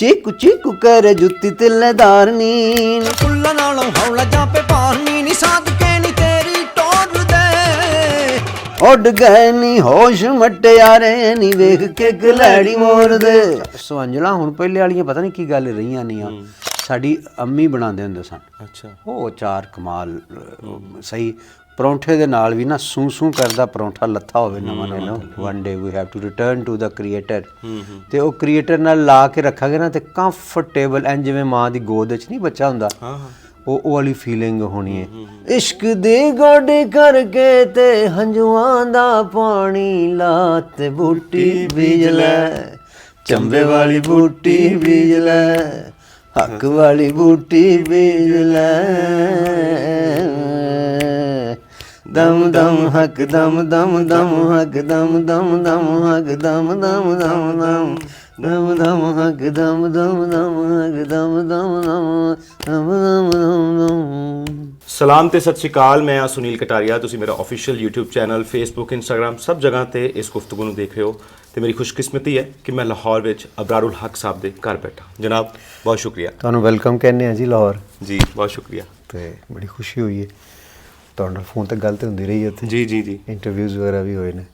ਚੀਕੂ ਚੀਕੂ ਕਰ ਜੁੱਤੀ ਤਿੱਲੇਦਾਰਨੀ ਫੁੱਲਾਂ ਨਾਲੋਂ ਹੌਲਾ ਜਾਪੇ ਪਾਰਨੀ ਨੀ ਸਾਦਕੇ ਨੀ ਤੇਰੀ ਟੋਰ ਦੇ। ਉੱਡ ਗਏ ਨੀ ਹੋਸ਼ ਮਟਿਆਰੇ ਨੀ ਵੇਖ ਕੇ ਗਲੈੜੀ ਮੋਰ ਦੇ। ਸੋ ਅੰਜਲਾ ਹੁਣ ਪਹਿਲੇ ਵਾਲੀਆਂ ਪਤਾ ਨਹੀਂ ਕੀ ਗੱਲ ਰਹੀਆਂ ਨਹੀਂ ਆ ਸਾਡੀ ਅੰਮੀ ਬਣਾਉਂਦੇ ਹੁੰਦੇ ਸਨ। ਅੱਛਾ। ਉਹ ਚਾਰ ਕਮਾਲ ਅਹ, ਸਹੀ ਪਰੌਂਠੇ ਦੇ ਨਾਲ ਵੀ ਨਾ ਸੂ ਸੂ ਕਰਦਾ ਪਰੌਂਠਾ ਲੱਥਾ ਹੋਵੇ ਨਵਾਂ ਨਵਾਂ one day we have to return to the creator ਤੇ ਉਹ ਕ੍ਰੀਏਟਰ ਨਾਲ ਲਾ ਕੇ ਰੱਖਾਂਗੇ ਨਾ ਤੇ ਕੰਫਰਟੇਬਲ ਐਂ ਜਿਵੇਂ ਮਾਂ ਦੀ ਗੋਦ ਵਿੱਚ ਨਹੀਂ ਬੱਚਾ ਹੁੰਦਾ ਹਾਂ ਹਾਂ। ਉਹ ਉਹ ਵਾਲੀ ਫੀਲਿੰਗ ਹੋਣੀ ਹੈ। ਇਸ਼ਕ ਦੀ ਗੋਡੇ ਕਰਕੇ ਤੇ ਹੰਝੂਆਂ ਦਾ ਪਾਣੀ ਲਾਤ ਬੂਟੀ ਬੀਜ ਲੈ। ਚੰਬੇ ਵਾਲੀ ਬੂਟੀ ਬੀਜ ਲੈ। ਹੱਕ ਵਾਲੀ ਬੂਟੀ ਬੀਜ ਲੈ। ਦਮ ਦਮ ਹੱਕ ਦਮ ਦਮ ਦਮ ਹੱਕ ਦਮ ਦਮ ਦਮ ਹੱਕ ਦਮ ਦਮ ਦਮ ਦਮ ਦਮ ਦਮ ਹੱਕ ਦਮ ਦਮ ਦਮ ਹੱਕ ਦਮ ਦਮ ਦਮ ਦਮ ਦਮ ਦਮ ਦਮ ਸਲਾਮ ਤੇ ਸਤਿ ਸ਼੍ਰੀ ਅਕਾਲ ਮੈਂ ਆ ਸੁਨੀਲ ਕਟਾਰੀਆ ਤੁਸੀਂ ਮੇਰਾ official YouTube channel Facebook Instagram ਸਭ ਜਗ੍ਹਾ ਤੇ ਇਸ ਗੁਫ਼ਤਗੂ ਨੂੰ ਦੇਖ ਰਹੇ ਹੋ ਤੇ ਮੇਰੀ ਖੁਸ਼ਕਿਸਮਤੀ ਹੈ ਕਿ ਮੈਂ ਲਾਹੌਰ ਵਿੱਚ ਅਬਰਾਰੁਲ ਹਕ ਸਾਹਿਬ ਦੇ ਘਰ ਬੈਠਾ ਜਨਾਬ ਬਹੁਤ ਸ਼ੁਕਰੀਆ ਤੁਹਾਨੂੰ ਵੈਲਕਮ ਕਹਿੰਦੇ ਆ ਜੀ ਲਾਹੌਰ ਜੀ ਬਹੁਤ ਸ਼ੁਕਰੀਆ ਤੇ ਬੜੀ ਖੁਸ਼ੀ ਹੋਈ ਹੈ ਤੁਹਾਡੇ ਨਾਲ ਫੋਨ ਤੇ ਗੱਲ ਤੇ ਹੁੰਦੀ ਰਹੀ ਹੈ ਉੱਥੇ ਜੀ ਜੀ ਜੀ। ਇੰਟਰਵਿਊਜ਼ ਵਗੈਰਾ ਵੀ ਹੋਏ ਨੇ।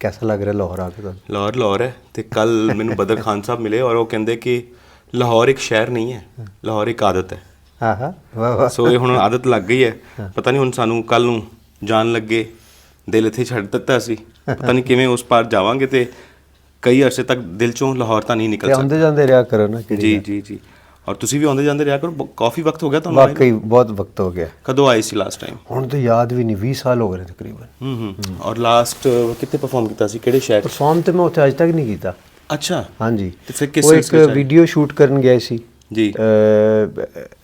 ਕਿਹਦਾ ਲੱਗ ਰਿਹਾ ਲਾਹੌਰ ਆ ਕੇ ਤੁਹਾਨੂੰ? ਲਾਹੌਰ ਲਾਹੌਰ ਹੈ ਤੇ ਕੱਲ ਮੈਨੂੰ ਬਦਰ ਖਾਨ ਸਾਹਿਬ ਮਿਲੇ ਔਰ ਉਹ ਕਹਿੰਦੇ ਕਿ ਲਾਹੌਰ ਇੱਕ ਸ਼ਹਿਰ ਨਹੀਂ ਹੈ ਲਾਹੌਰ ਇੱਕ ਆਦਤ ਹੈ। ਆਹਾ ਵਾਹ ਵਾਹ। ਸੋ ਇਹ ਹੁਣ ਆਦਤ ਲੱਗ ਗਈ ਹੈ। ਪਤਾ ਨਹੀਂ ਹੁਣ ਸਾਨੂੰ ਕੱਲ ਨੂੰ ਜਾਣ ਲੱਗੇ ਦਿਲ ਇੱਥੇ ਛੱਡ ਦਿੱਤਾ ਸੀ। ਪਤਾ ਨਹੀਂ ਕਿਵੇਂ ਉਸ ਪਾਰ ਜਾਵਾਂਗੇ ਤੇ ਕਈ ਅਰਸੇ ਤੱਕ ਦਿਲ ਚੋਂ ਲਾਹੌਰ ਤਾਂ ਨਹੀਂ ਨਿਕਲ ਸਕਦਾ ਆਉਂਦੇ ਜਾਂਦੇ ਰਿਹਾ ਕਰੋ ਨਾ ਜੀ ਜੀ ਜੀ। ਔਰ ਤੁਸੀਂ ਵੀ ਆਉਂਦੇ ਜਾਂਦੇ ਰਿਹਾ ਕਰੋ ਕਾਫੀ ਵਕਤ ਹੋ ਗਿਆ ਤੁਹਾਨੂੰ ਆਏ ਨੂੰ? ਵਾਕਈ ਬਹੁਤ ਵਕਤ ਹੋ ਗਿਆ। ਕਦੋਂ ਆਏ ਸੀ ਲਾਸਟ ਟਾਈਮ ਹੁਣ ਤਾਂ ਯਾਦ ਵੀ ਨਹੀਂ 20 ਸਾਲ ਹੋ ਗਏ ਨੇ ਤਕਰੀਬਨ। ਹੂੰ ਹੂੰ ਔਰ ਲਾਸਟ ਕਿੱਥੇ ਪਰਫਾਰਮ ਕੀਤਾ ਸੀ? ਕਿਹੜੇ ਸ਼ਹਿਰ 'ਚ? ਪਰਫਾਰਮ ਤੇ ਮੈਂ ਉੱਥੇ ਅੱਜ ਤੱਕ ਨਹੀਂ ਕੀਤਾ। ਅੱਛਾ। ਹਾਂਜੀ। ਤੇ ਫਿਰ ਕਿਸ ਉਹ ਇੱਕ ਸਿਲਸਿਲੇ 'ਚ ਆਏ? ਵੀਡੀਓ ਸ਼ੂਟ ਕਰਨ ਗਏ ਸੀ। ਜੀ।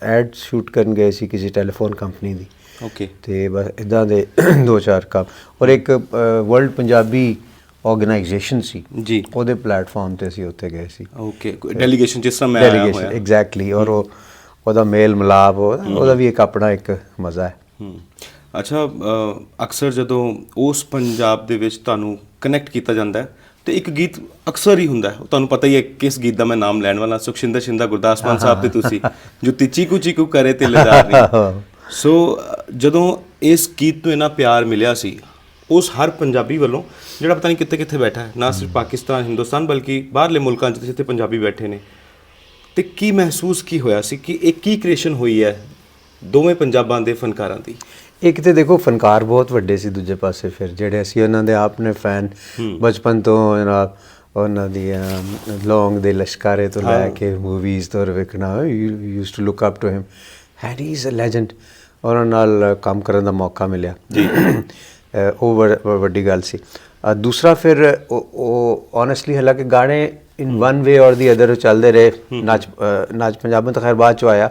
ਐਡ ਸ਼ੂਟ ਕਰਨ ਗਏ ਸੀ ਕਿਸੇ ਟੈਲੀਫੋਨ ਕੰਪਨੀ ਦੀ। ਓਕੇ ਤੇ ਬਸ ਇਦਾਂ ਦੇ ਦੋ ਚਾਰ ਕੰਮ। ਔਰ ਇੱਕ ਵਰਲਡ ਪੰਜਾਬੀ ਆਰਗੇਨਾਈਜੇਸ਼ਨ ਸੀ। ਜੀ। ਉਹਦੇ ਪਲੇਟਫਾਰਮ ਤੇ ਅਸੀਂ ਉੱਥੇ ਗਏ ਸੀ। ਓਕੇ ਡੈਲੀਗੇਸ਼ਨ ਜਿਸ ਤਰ੍ਹਾਂ ਮੈਂ ਆਇਆ ਡੈਲੀਗੇਸ਼ਨ ਹੋਇਆ ਐਗਜ਼ੈਕਟਲੀ ਔਰ ਉਹ ਉਹਦਾ ਮੇਲ ਮਿਲਾਪ ਉਹਦਾ ਵੀ ਇੱਕ ਆਪਣਾ ਇੱਕ ਮਜ਼ਾ ਹੈ। ਅੱਛਾ ਅਕਸਰ ਜਦੋਂ ਉਸ ਪੰਜਾਬ ਦੇ ਵਿੱਚ ਤੁਹਾਨੂੰ ਕਨੈਕਟ ਕੀਤਾ ਜਾਂਦਾ ਹੈ ਤੇ ਇੱਕ ਗੀਤ ਅਕਸਰ ਹੀ ਹੁੰਦਾ ਤੁਹਾਨੂੰ ਪਤਾ ਹੀ ਹੈ ਕਿਸ ਗੀਤ ਦਾ ਮੈਂ ਨਾਮ ਲੈਣ ਵਾਲਾ ਸੁਖਸ਼ਿੰਦਰ ਸ਼ਿੰਦਾ ਗੁਰਦਾਸ ਮਾਨ ਸਾਹਿਬ ਤੇ ਤੁਸੀਂ। ਜੁੱਤੀ ਚੀਕੂ ਚੀਕੂ ਕਰੇ ਤੇ ਲਦਾਰ ਨਹੀਂ ਸੋ ਜਦੋਂ ਇਸ ਗੀਤ ਨੂੰ ਇਨਾ ਪਿਆਰ ਮਿਲਿਆ ਸੀ ਉਸ ਹਰ ਪੰਜਾਬੀ ਵੱਲੋਂ ਜਿਹੜਾ ਪਤਾ ਨਹੀਂ ਕਿੱਥੇ ਕਿੱਥੇ ਬੈਠਾ ਹੈ ਨਾ ਸਿਰਫ ਪਾਕਿਸਤਾਨ ਹਿੰਦੁਸਤਾਨ ਬਲਕਿ ਬਾਹਰਲੇ ਮੁਲਕਾਂ 'ਚ ਜਿੱਥੇ ਪੰਜਾਬੀ ਬੈਠੇ ਨੇ। ਤੇ ਕੀ ਮਹਿਸੂਸ ਕੀ ਹੋਇਆ ਸੀ ਕਿ ਇਹ ਕੀ ਕ੍ਰੀਏਸ਼ਨ ਹੋਈ ਹੈ ਦੋਵੇਂ ਪੰਜਾਬਾਂ ਦੇ ਫਨਕਾਰਾਂ ਦੀ? ਇੱਕ ਤੇ ਦੇਖੋ ਫਨਕਾਰ ਬਹੁਤ ਵੱਡੇ ਸੀ ਦੂਜੇ ਪਾਸੇ ਫਿਰ ਜਿਹੜੇ ਅਸੀਂ ਉਹਨਾਂ ਦੇ ਆਪਣੇ ਫੈਨ ਬਚਪਨ ਤੋਂ ਜਨਾਬ ਉਹਨਾਂ ਦੀ ਲੌਂਗ ਦੇ ਲਸ਼ਕਾਰੇ ਤੋਂ ਲੈ ਕੇ ਮੂਵੀਜ਼ ਤੋਂ ਵੇਖਣਾ used to look up to him and he is a legend ਉਹਨਾਂ ਨਾਲ ਕੰਮ ਕਰਨ ਦਾ ਮੌਕਾ ਮਿਲਿਆ। ਜੀ। ਉਹ ਵੱਡੀ ਗੱਲ ਸੀ ਦੂਸਰਾ ਫਿਰ ਉਹ- ਓਨੈਸਟਲੀ ਹਾਲਾਂਕਿ ਗਾਣੇ ਇਨ ਵਨ ਵੇ ਔਰ ਦੀ ਅਦਰ ਚੱਲਦੇ ਰਹੇ ਨਾਚ ਨਾਚ ਪੰਜਾਬਨ ਤਾਂ ਖੈਰ ਬਾਅਦ ਚ ਆਇਆ